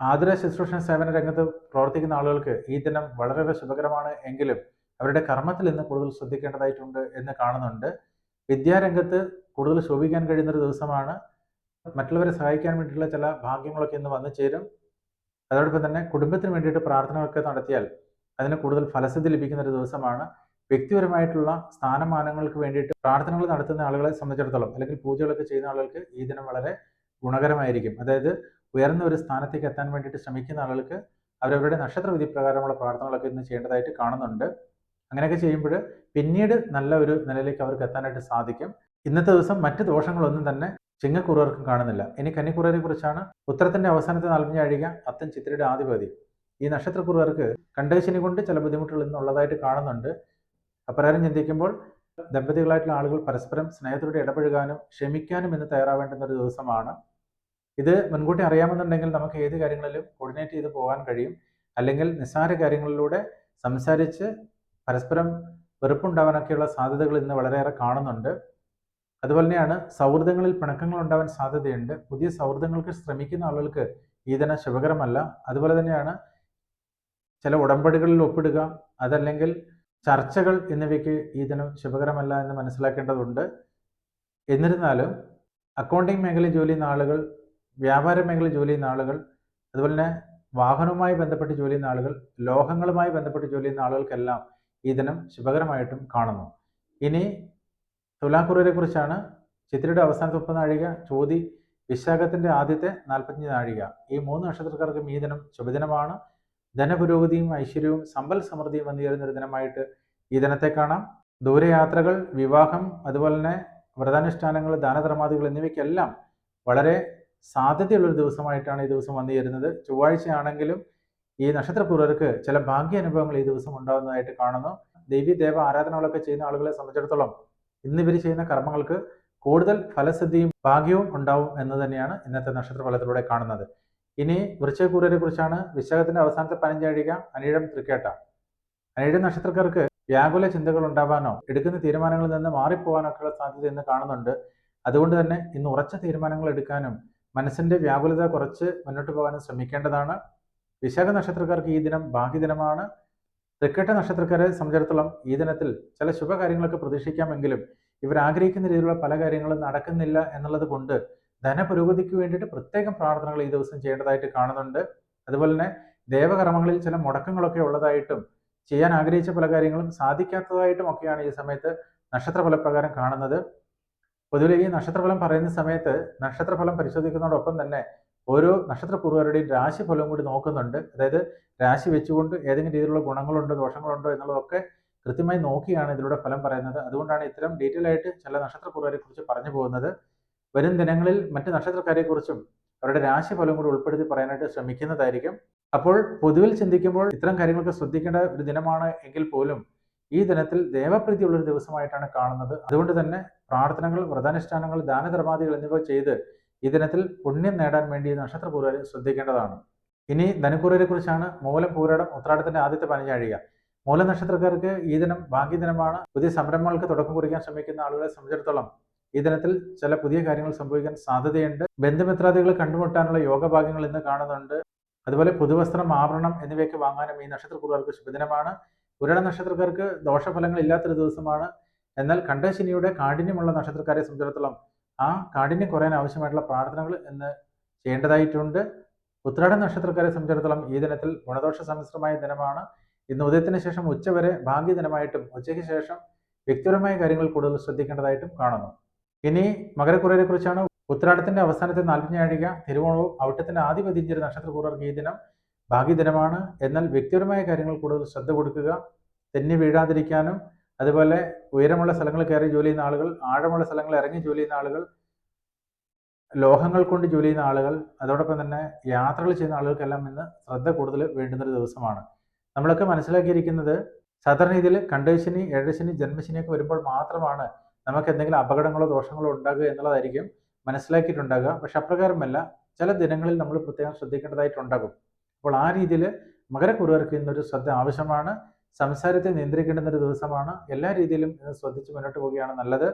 ആതുര ശുശ്രൂഷ സേവന രംഗത്ത് പ്രവർത്തിക്കുന്ന ആളുകൾക്ക് ഈ ദിനം വളരെ ശുഭകരമാണ് എങ്കിലും അവരുടെ കർമ്മത്തിൽ ഇന്ന് കൂടുതൽ ശ്രദ്ധിക്കേണ്ടതായിട്ടുണ്ട് എന്ന് കാണുന്നുണ്ട്. വിദ്യാരംഗത്ത് കൂടുതൽ ശോഭിക്കാൻ കഴിയുന്ന ഒരു ദിവസമാണ്. മറ്റുള്ളവരെ സഹായിക്കാൻ വേണ്ടിയിട്ടുള്ള ചില ഭാഗ്യങ്ങളൊക്കെ ഇന്ന് വന്നു ചേരും. അതോടൊപ്പം തന്നെ കുടുംബത്തിന് വേണ്ടിയിട്ട് പ്രാർത്ഥനകളൊക്കെ നടത്തിയാൽ അതിന് കൂടുതൽ ഫലസിദ്ധി ലഭിക്കുന്ന ഒരു ദിവസമാണ്. വ്യക്തിപരമായിട്ടുള്ള സ്ഥാനമാനങ്ങൾക്ക് വേണ്ടിയിട്ട് പ്രാർത്ഥനകൾ നടത്തുന്ന ആളുകളെ സംബന്ധിച്ചിടത്തോളം അല്ലെങ്കിൽ പൂജകളൊക്കെ ചെയ്യുന്ന ആളുകൾക്ക് ഈ ദിനം വളരെ ഗുണകരമായിരിക്കും. അതായത് ഉയർന്ന ഒരു സ്ഥാനത്തേക്ക് എത്താൻ വേണ്ടിയിട്ട് ശ്രമിക്കുന്ന ആളുകൾക്ക് അവരവരുടെ നക്ഷത്ര വിധി പ്രകാരമുള്ള പ്രാർത്ഥനകളൊക്കെ ഇന്ന് ചെയ്യേണ്ടതായിട്ട് കാണുന്നുണ്ട്. അങ്ങനെയൊക്കെ ചെയ്യുമ്പോൾ പിന്നീട് നല്ല ഒരു നിലയിലേക്ക് അവർക്ക് എത്താനായിട്ട് സാധിക്കും. ഇന്നത്തെ ദിവസം മറ്റ് ദോഷങ്ങളൊന്നും തന്നെ ചിങ്ങക്കുറവർക്കും കാണുന്നില്ല. ഇനി കന്നിക്കുറവരെ കുറിച്ചാണ് ഉത്തരത്തിന്റെ അവസാനത്തെ നാൽപ്പഞ്ഞാഴിക അത്തൻ ചിത്രയുടെ ആധിപതി. ഈ നക്ഷത്രക്കുറവർക്ക് കണ്ടേഷനെ കൊണ്ട് ചില ബുദ്ധിമുട്ടുകൾ ഇന്ന് ഉള്ളതായിട്ട് കാണുന്നുണ്ട്. അപ്രകാരം ചിന്തിക്കുമ്പോൾ ദമ്പതികളായിട്ടുള്ള ആളുകൾ പരസ്പരം സ്നേഹത്തോടെ ഇടപഴകാനും ക്ഷമിക്കാനും ഇന്ന് തയ്യാറാവേണ്ടുന്ന ഒരു ദിവസമാണ്. ഇത് മുൻകൂട്ടി അറിയാമെന്നുണ്ടെങ്കിൽ നമുക്ക് ഏത് കാര്യങ്ങളിലും കോർഡിനേറ്റ് ചെയ്ത് പോകാൻ കഴിയും. അല്ലെങ്കിൽ നിസ്സാര കാര്യങ്ങളിലൂടെ സംസാരിച്ച് പരസ്പരം വെറുപ്പുണ്ടാവാനൊക്കെയുള്ള സാധ്യതകൾ ഇന്ന് വളരെയേറെ കാണുന്നുണ്ട്. അതുപോലെ തന്നെയാണ് സൗഹൃദങ്ങളിൽ പിണക്കങ്ങൾ ഉണ്ടാവാൻ സാധ്യതയുണ്ട്. പുതിയ സൗഹൃദങ്ങൾക്ക് ശ്രമിക്കുന്ന ആളുകൾക്ക് ഈ തന്നെ ശുഭകരമല്ല. അതുപോലെ തന്നെയാണ് ചില ഉടമ്പടികളിൽ ഒപ്പിടുക അതല്ലെങ്കിൽ ചർച്ചകൾ എന്നിവയ്ക്ക് ഈ ദിനം ശുഭകരമല്ല എന്ന് മനസ്സിലാക്കേണ്ടതുണ്ട്. എന്നിരുന്നാലും അക്കൗണ്ടിംഗ് മേഖലയിൽ ജോലി ചെയ്യുന്ന ആളുകൾ വ്യാപാര മേഖലയിൽ ജോലി ചെയ്യുന്ന ആളുകൾ അതുപോലെ തന്നെ വാഹനവുമായി ബന്ധപ്പെട്ട് ജോലി ചെയ്യുന്ന ആളുകൾ ലോഹങ്ങളുമായി ബന്ധപ്പെട്ട് ജോലി ചെയ്യുന്ന ആളുകൾക്കെല്ലാം ഈ ദിനം ശുഭകരമായിട്ടും കാണുന്നു. ഇനി തുലാക്കുറിയെ കുറിച്ചാണ് ചിത്രയുടെ അവസാനത്തെ മുപ്പത് നാഴിക ചോതി വിശാഖത്തിന്റെ ആദ്യത്തെ നാൽപ്പത്തഞ്ച് നാഴിക. ഈ മൂന്ന് നക്ഷത്രക്കാർക്കും ഈ ദിനം ശുഭദിനമാണ്. ധനപുരോഗതിയും ഐശ്വര്യവും സമ്പൽ സമൃദ്ധിയും വന്നുചേരുന്ന ഒരു ദിനമായിട്ട് ഈ ദിനത്തെ കാണാം. ദൂരയാത്രകൾ വിവാഹം അതുപോലെ തന്നെ വ്രതാനുഷ്ഠാനങ്ങൾ ദാനധർമാദികൾ എന്നിവയ്ക്കെല്ലാം വളരെ സാധ്യതയുള്ളൊരു ദിവസമായിട്ടാണ് ഈ ദിവസം വന്നു ചേരുന്നത്. ചൊവ്വാഴ്ചയാണെങ്കിലും ഈ നക്ഷത്രപൂർവർക്ക് ചില ഭാഗ്യ അനുഭവങ്ങൾ ഈ ദിവസം ഉണ്ടാകുന്നതായിട്ട് കാണുന്നു. ദേവി ദേവ ആരാധനകളൊക്കെ ചെയ്യുന്ന ആളുകളെ സംബന്ധിച്ചിടത്തോളം ഇന്ന് ഇവർ ചെയ്യുന്ന കർമ്മങ്ങൾക്ക് കൂടുതൽ ഫലസിദ്ധിയും ഭാഗ്യവും ഉണ്ടാവും എന്ന് തന്നെയാണ് ഇന്നത്തെ നക്ഷത്ര ഫലത്തിലൂടെ കാണുന്നത്. ഇനി വൃശ്ചകൂരരെ കുറിച്ചാണ് വിശാഖത്തിന്റെ അവസാനത്തെ പതിനഞ്ചഴിക അനീഴം തൃക്കേട്ട. അനീഴം നക്ഷത്രക്കാർക്ക് വ്യാകുല ചിന്തകൾ ഉണ്ടാവാനോ എടുക്കുന്ന തീരുമാനങ്ങളിൽ നിന്ന് മാറിപ്പോകാനൊക്കെയുള്ള സാധ്യത ഇന്ന് കാണുന്നുണ്ട്. അതുകൊണ്ട് തന്നെ ഇന്ന് ഉറച്ച തീരുമാനങ്ങൾ എടുക്കാനും മനസ്സിന്റെ വ്യാകുലത കുറച്ച് മുന്നോട്ട് പോകാനും ശ്രമിക്കേണ്ടതാണ്. വിശാഖ നക്ഷത്രക്കാർക്ക് ഈ ദിനം ഭാഗ്യദിനമാണ് തൃക്കേട്ട നക്ഷത്രക്കാരെ സംബന്ധിച്ചിടത്തോളം ഈ ദിനത്തിൽ ചില ശുഭകാര്യങ്ങളൊക്കെ പ്രതീക്ഷിക്കാമെങ്കിലും ഇവർ ആഗ്രഹിക്കുന്ന രീതിയിലുള്ള പല കാര്യങ്ങളും നടക്കുന്നില്ല എന്നുള്ളത് കൊണ്ട് ധനപുരോഗതിക്ക് വേണ്ടിയിട്ട് പ്രത്യേകം പ്രാർത്ഥനകൾ ഈ ദിവസം ചെയ്യേണ്ടതായിട്ട് കാണുന്നുണ്ട്. അതുപോലെ തന്നെ ദേവകർമ്മങ്ങളിൽ ചില മുടക്കങ്ങളൊക്കെ ഉള്ളതായിട്ടും ചെയ്യാൻ ആഗ്രഹിച്ച പല കാര്യങ്ങളും സാധിക്കാത്തതായിട്ടും ഒക്കെയാണ് ഈ സമയത്ത് നക്ഷത്രഫലപ്രകാരം കാണുന്നത്. പൊതുവെ ഈ നക്ഷത്രഫലം പറയുന്ന സമയത്ത് നക്ഷത്രഫലം പരിശോധിക്കുന്നതോടൊപ്പം തന്നെ ഓരോ നക്ഷത്രപൂർവരുടെയും രാശിഫലവും കൂടി നോക്കുന്നുണ്ട്. അതായത് രാശി വെച്ചുകൊണ്ട് ഏതെങ്കിലും രീതിയിലുള്ള ഗുണങ്ങളുണ്ടോ ദോഷങ്ങളുണ്ടോ എന്നുള്ളതൊക്കെ കൃത്യമായി നോക്കിയാണ് ഇതിലൂടെ ഫലം പറയുന്നത്. അതുകൊണ്ടാണ് ഇത്തരം ഡീറ്റെയിൽ ആയിട്ട് ചില നക്ഷത്രപൂർവരെ കുറിച്ച് പറഞ്ഞു പോകുന്നത്. വരും ദിനങ്ങളിൽ മറ്റ് നക്ഷത്രക്കാരെ കുറിച്ചും അവരുടെ രാശിഫലം കൂടി ഉൾപ്പെടുത്തി പറയാനായിട്ട് ശ്രമിക്കുന്നതായിരിക്കും. അപ്പോൾ പൊതുവിൽ ചിന്തിക്കുമ്പോൾ ഇത്തരം കാര്യങ്ങളൊക്കെ ശ്രദ്ധിക്കേണ്ട ഒരു ദിനമാണ് എങ്കിൽ പോലും ഈ ദിനത്തിൽ ദേവപ്രീതിയുള്ള ഒരു ദിവസമായിട്ടാണ് കാണുന്നത്. അതുകൊണ്ട് തന്നെ പ്രാർത്ഥനകൾ വ്രതാനുഷ്ഠാനങ്ങൾ ദാനധർമാദികൾ എന്നിവ ചെയ്ത് ഈ ദിനത്തിൽ പുണ്യം നേടാൻ വേണ്ടി നക്ഷത്രപൂർവരെ ശ്രദ്ധിക്കേണ്ടതാണ്. ഇനി ധനുക്കൂറിനെ കുറിച്ചാണ് മൂലം പൂരടം ഉത്രാടത്തിന്റെ ആദ്യത്തെ പതിനഞ്ചാഴിക മൂല നക്ഷത്രക്കാർക്ക് ഈ ദിനം ഭാഗ്യ ദിനമാണ്. പുതിയ സംരംഭങ്ങൾക്ക് തുടക്കം കുറിക്കാൻ ശ്രമിക്കുന്ന ആളുകളെ സംബന്ധിച്ചിടത്തോളം ഈ ദിനത്തിൽ ചില പുതിയ കാര്യങ്ങൾ സംഭവിക്കാൻ സാധ്യതയുണ്ട്. ബന്ധുമിത്രാദികൾ കണ്ടുമുട്ടാനുള്ള യോഗഭാഗ്യങ്ങൾ ഇന്ന് കാണുന്നുണ്ട്. അതുപോലെ പുതുവസ്ത്രം ആഭരണം എന്നിവയൊക്കെ വാങ്ങാനും ഈ നക്ഷത്രക്കുറുകാർക്ക് ശുഭദിനമാണ്. പുരട നക്ഷത്രക്കാർക്ക് ദോഷഫലങ്ങൾ ഇല്ലാത്തൊരു ദിവസമാണ്. എന്നാൽ കണ്ടശനിയുടെ കാഠിന്യമുള്ള നക്ഷത്രക്കാരെ സംബന്ധിച്ചിടത്തോളം ആ കാഠിന്യം കുറയാൻ ആവശ്യമായിട്ടുള്ള പ്രാർത്ഥനകൾ എന്ന് ചെയ്യേണ്ടതായിട്ടുണ്ട്. ഉത്രാട നക്ഷത്രക്കാരെ സംബന്ധിച്ചിടത്തോളം ഈ ദിനത്തിൽ ഗുണദോഷ സമ്മിശ്രമായ ദിനമാണ്. ഇന്ന് ഉദയത്തിന് ശേഷം ഉച്ചവരെ ഭാഗ്യ ദിനമായിട്ടും ഉച്ചയ്ക്ക് ശേഷം വ്യക്തിപരമായ കാര്യങ്ങൾ കൂടുതൽ ശ്രദ്ധിക്കേണ്ടതായിട്ടും കാണുന്നു. ഇനി മകരക്കുറയെ കുറിച്ചാണ് ഉത്രാടത്തിന്റെ അവസാനത്തെ നാൽപ്പഞ്ഞാഴിക തിരുവോണവും ഔട്ടത്തിന്റെ ആദ്യ പതിഞ്ചൊരു ഈ ദിനം ഭാഗ്യദിനമാണ്. എന്നാൽ വ്യക്തിപരമായ കാര്യങ്ങൾ കൂടുതൽ ശ്രദ്ധ കൊടുക്കുക തെന്നി വീഴാതിരിക്കാനും അതുപോലെ ഉയരമുള്ള സ്ഥലങ്ങളിൽ കയറി ജോലി ചെയ്യുന്ന ആളുകൾ ആഴമുള്ള സ്ഥലങ്ങളിൽ ഇറങ്ങി ജോലി ചെയ്യുന്ന ആളുകൾ ലോഹങ്ങൾ കൊണ്ട് ജോലി ചെയ്യുന്ന ആളുകൾ അതോടൊപ്പം തന്നെ യാത്രകൾ ചെയ്യുന്ന ആളുകൾക്കെല്ലാം ഇന്ന് ശ്രദ്ധ കൂടുതൽ വേണ്ടുന്നൊരു ദിവസമാണ്. നമ്മളൊക്കെ മനസ്സിലാക്കിയിരിക്കുന്നത് സാധാരണ രീതിയിൽ കണ്ടശനി ഏഴശനി ജന്മശനിയൊക്കെ വരുമ്പോൾ മാത്രമാണ് നമുക്ക് എന്തെങ്കിലും അപകടങ്ങളോ ദോഷങ്ങളോ ഉണ്ടാകുക എന്നുള്ളതായിരിക്കും മനസ്സിലാക്കിയിട്ടുണ്ടാകുക. പക്ഷെ അപ്രകാരമല്ല. ചില ദിനങ്ങളിൽ നമ്മൾ പ്രത്യേകം ശ്രദ്ധിക്കേണ്ടതായിട്ടുണ്ടാകും. അപ്പോൾ ആ രീതിയിൽ മകരക്കുറുകാർക്ക് ഇന്നൊരു ശ്രദ്ധ ആവശ്യമാണ്. സംസാരത്തെ നിയന്ത്രിക്കേണ്ടുന്ന ഒരു ദിവസമാണ്. എല്ലാ രീതിയിലും ഇത് ശ്രദ്ധിച്ച് മുന്നോട്ട് പോവുകയാണ് നല്ലത്.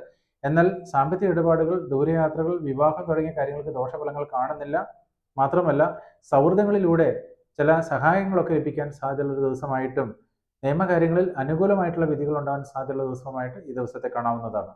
എന്നാൽ സാമ്പത്തിക ഇടപാടുകൾ ദൂരയാത്രകൾ വിവാഹം തുടങ്ങിയ കാര്യങ്ങൾക്ക് ദോഷഫലങ്ങൾ കാണുന്നില്ല. മാത്രമല്ല സൗഹൃദങ്ങളിലൂടെ ചില സഹായങ്ങളൊക്കെ ലഭിക്കാൻ സാധ്യതയുള്ള ഒരു ദിവസമായിട്ടും നിയമകാര്യങ്ങളിൽ അനുകൂലമായിട്ടുള്ള വിധികൾ ഉണ്ടാകാൻ സാധ്യതയുള്ള ദിവസമായിട്ട് ഈ ദിവസത്തെ കാണാവുന്നതാണ്.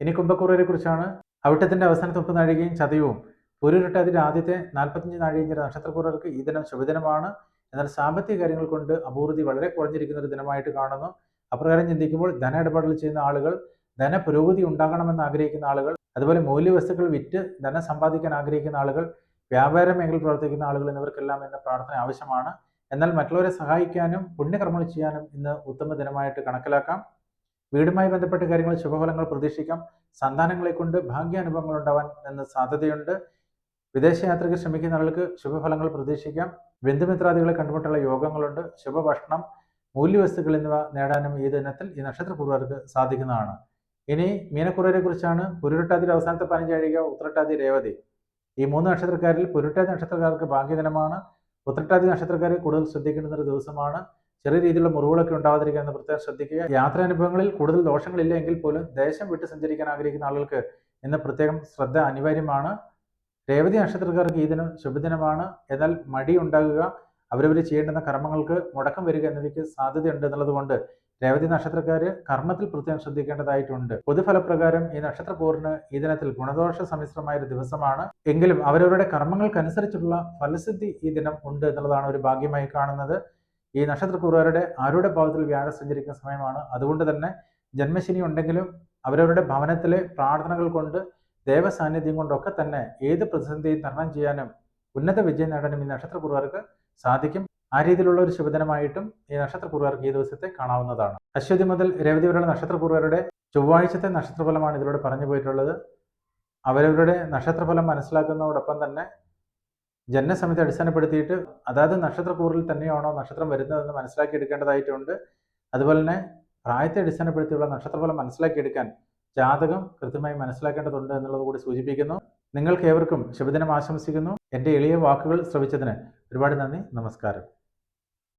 ഇനി കുംഭക്കുറവരെ കുറിച്ചാണ്. അവിട്ടത്തിന്റെ അവസാനത്തെ മുപ്പത് നാഴികയും ചതയവും പുരുരുട്ടാതിന്റെ ആദ്യത്തെ നാൽപ്പത്തഞ്ച് നാഴികയും ചില നക്ഷത്രക്കൂറുകൾക്ക് ഈ ദിനം ശുഭദിനമാണ്. എന്നാൽ സാമ്പത്തിക കാര്യങ്ങൾ കൊണ്ട് അപൂർതി വളരെ കുറഞ്ഞിരിക്കുന്ന ഒരു ദിനമായിട്ട് കാണുന്നു. അപ്രകാരം ചിന്തിക്കുമ്പോൾ ധന ഇടപാടുകൾ ചെയ്യുന്ന ആളുകൾ ധന പുരോഗതി ഉണ്ടാകണമെന്ന് ആഗ്രഹിക്കുന്ന ആളുകൾ അതുപോലെ മൂല്യവസ്തുക്കൾ വിറ്റ് ധനം സമ്പാദിക്കാൻ ആഗ്രഹിക്കുന്ന ആളുകൾ വ്യാപാര മേഖലയിൽ പ്രവർത്തിക്കുന്ന ആളുകൾ എന്നിവർക്കെല്ലാം എന്ന പ്രാർത്ഥന ആവശ്യമാണ്. എന്നാൽ മറ്റുള്ളവരെ സഹായിക്കാനും പുണ്യകർമ്മങ്ങൾ ചെയ്യാനും ഇന്ന് ഉത്തമ ദിനമായിട്ട് കണക്കിലാക്കാം വീടുമായി ബന്ധപ്പെട്ട കാര്യങ്ങൾ ശുഭഫലങ്ങൾ പ്രതീക്ഷിക്കാം. സന്താനങ്ങളെ കൊണ്ട് ഭാഗ്യാനുഭവങ്ങൾ ഉണ്ടാവാൻ എന്ന സാധ്യതയുണ്ട്. വിദേശയാത്രയ്ക്ക് ശ്രമിക്കുന്ന ആളുകൾക്ക് ശുഭഫലങ്ങൾ പ്രതീക്ഷിക്കാം. ബന്ധുമിത്രാദികളെ കണ്ടുമുട്ടുള്ള യോഗങ്ങളുണ്ട്. ശുഭഭക്ഷണം മൂല്യവസ്തുക്കൾ എന്നിവ നേടാനും ഈ ദിനത്തിൽ ഈ നക്ഷത്രക്കുറുകാർക്ക് സാധിക്കുന്നതാണ്. ഇനി മീനക്കുറരെ കുറിച്ചാണ് പുരുട്ടാതിയുടെ അവസാനത്തെ പതിനഞ്ചഴിക ഉത്രട്ടാതി രേവതി. ഈ മൂന്ന് നക്ഷത്രക്കാരിൽ പുരുട്ടാതി നക്ഷത്രക്കാർക്ക് ഭാഗ്യദിനമാണ്. ഉത്രട്ടാതി നക്ഷത്രക്കാരെ കൂടുതൽ ശ്രദ്ധിക്കേണ്ടുന്ന ഒരു ദിവസമാണ്. ചെറിയ രീതിയിലുള്ള മുറിവുകളൊക്കെ ഉണ്ടാവാതിരിക്കുക എന്ന് പ്രത്യേകം ശ്രദ്ധിക്കുക. യാത്രാനുഭവങ്ങളിൽ കൂടുതൽ ദോഷങ്ങളില്ല എങ്കിൽ പോലും ദേശം വിട്ട് സഞ്ചരിക്കാൻ ആഗ്രഹിക്കുന്ന ആളുകൾക്ക് ഇന്ന് പ്രത്യേകം ശ്രദ്ധ അനിവാര്യമാണ്. രേവതി നക്ഷത്രക്കാർക്ക് ഈ ദിനം ശുഭദിനമാണ്. എന്നാൽ മടി ഉണ്ടാകുക അവരവർ ചെയ്യേണ്ടുന്ന കർമ്മങ്ങൾക്ക് മുടക്കം വരിക എന്നിവയ്ക്ക് സാധ്യതയുണ്ട് എന്നുള്ളതുകൊണ്ട് രേവതി നക്ഷത്രക്കാർ കർമ്മത്തിൽ പ്രത്യേകം ശ്രദ്ധിക്കേണ്ടതായിട്ടുണ്ട്. പൊതുഫലപ്രകാരം ഈ നക്ഷത്രക്കൂറിന് ഈ ദിനത്തിൽ ഗുണദോഷ സമ്മിശ്രമായ ഒരു ദിവസമാണ്. എങ്കിലും അവരവരുടെ കർമ്മങ്ങൾക്കനുസരിച്ചുള്ള ഫലസിദ്ധി ഈ ദിനം ഉണ്ട് എന്നുള്ളതാണ് ഒരു ഭാഗ്യമായി കാണുന്നത്. ഈ നക്ഷത്രക്കൂറുകാരുടെ ആരുടെ ഭാവത്തിൽ വ്യാഴം സഞ്ചരിക്കുന്ന സമയമാണ്. അതുകൊണ്ട് തന്നെ ജന്മശനി ഉണ്ടെങ്കിലും അവരവരുടെ ഭവനത്തിലെ പ്രാർത്ഥനകൾ കൊണ്ട് ദേവസാന്നിധ്യം കൊണ്ടൊക്കെ തന്നെ ഏത് പ്രതിസന്ധിയും തരണം ചെയ്യാനും ഉന്നത വിജയം നേടാനും ഈ നക്ഷത്രക്കുറുകാർക്ക് സാധിക്കും. ആ രീതിയിലുള്ള ഒരു ശുഭദിനമായിട്ടും ഈ നക്ഷത്രക്കുറുകാർക്ക് ഈ ദിവസത്തെ കാണാവുന്നതാണ്. അശ്വതി മുതൽ രവതി വരെയുള്ള നക്ഷത്രക്കുറുകാരുടെ ചൊവ്വാഴ്ചത്തെ നക്ഷത്രഫലമാണ് ഇതിലൂടെ പറഞ്ഞു പോയിട്ടുള്ളത്. അവരവരുടെ നക്ഷത്രഫലം മനസ്സിലാക്കുന്നതോടൊപ്പം തന്നെ ജനസമിതി അടിസ്ഥാനപ്പെടുത്തിയിട്ട് അതായത് നക്ഷത്രക്കൂറിൽ തന്നെയാണോ നക്ഷത്രം വരുന്നതെന്ന് മനസ്സിലാക്കിയെടുക്കേണ്ടതായിട്ടുണ്ട്. അതുപോലെ തന്നെ പ്രായത്തെ അടിസ്ഥാനപ്പെടുത്തിയുള്ള നക്ഷത്രഫലം മനസ്സിലാക്കിയെടുക്കാൻ ജാതകം കൃത്യമായി മനസ്സിലാക്കേണ്ടതുണ്ട് എന്നുള്ളത് കൂടി സൂചിപ്പിക്കുന്നു. നിങ്ങൾക്ക് ഏവർക്കും ശുഭദിനം ആശംസിക്കുന്നു. എന്റെ എളിയ വാക്കുകൾ ശ്രവിച്ചതിന് ഒരുപാട് നന്ദി. നമസ്കാരം.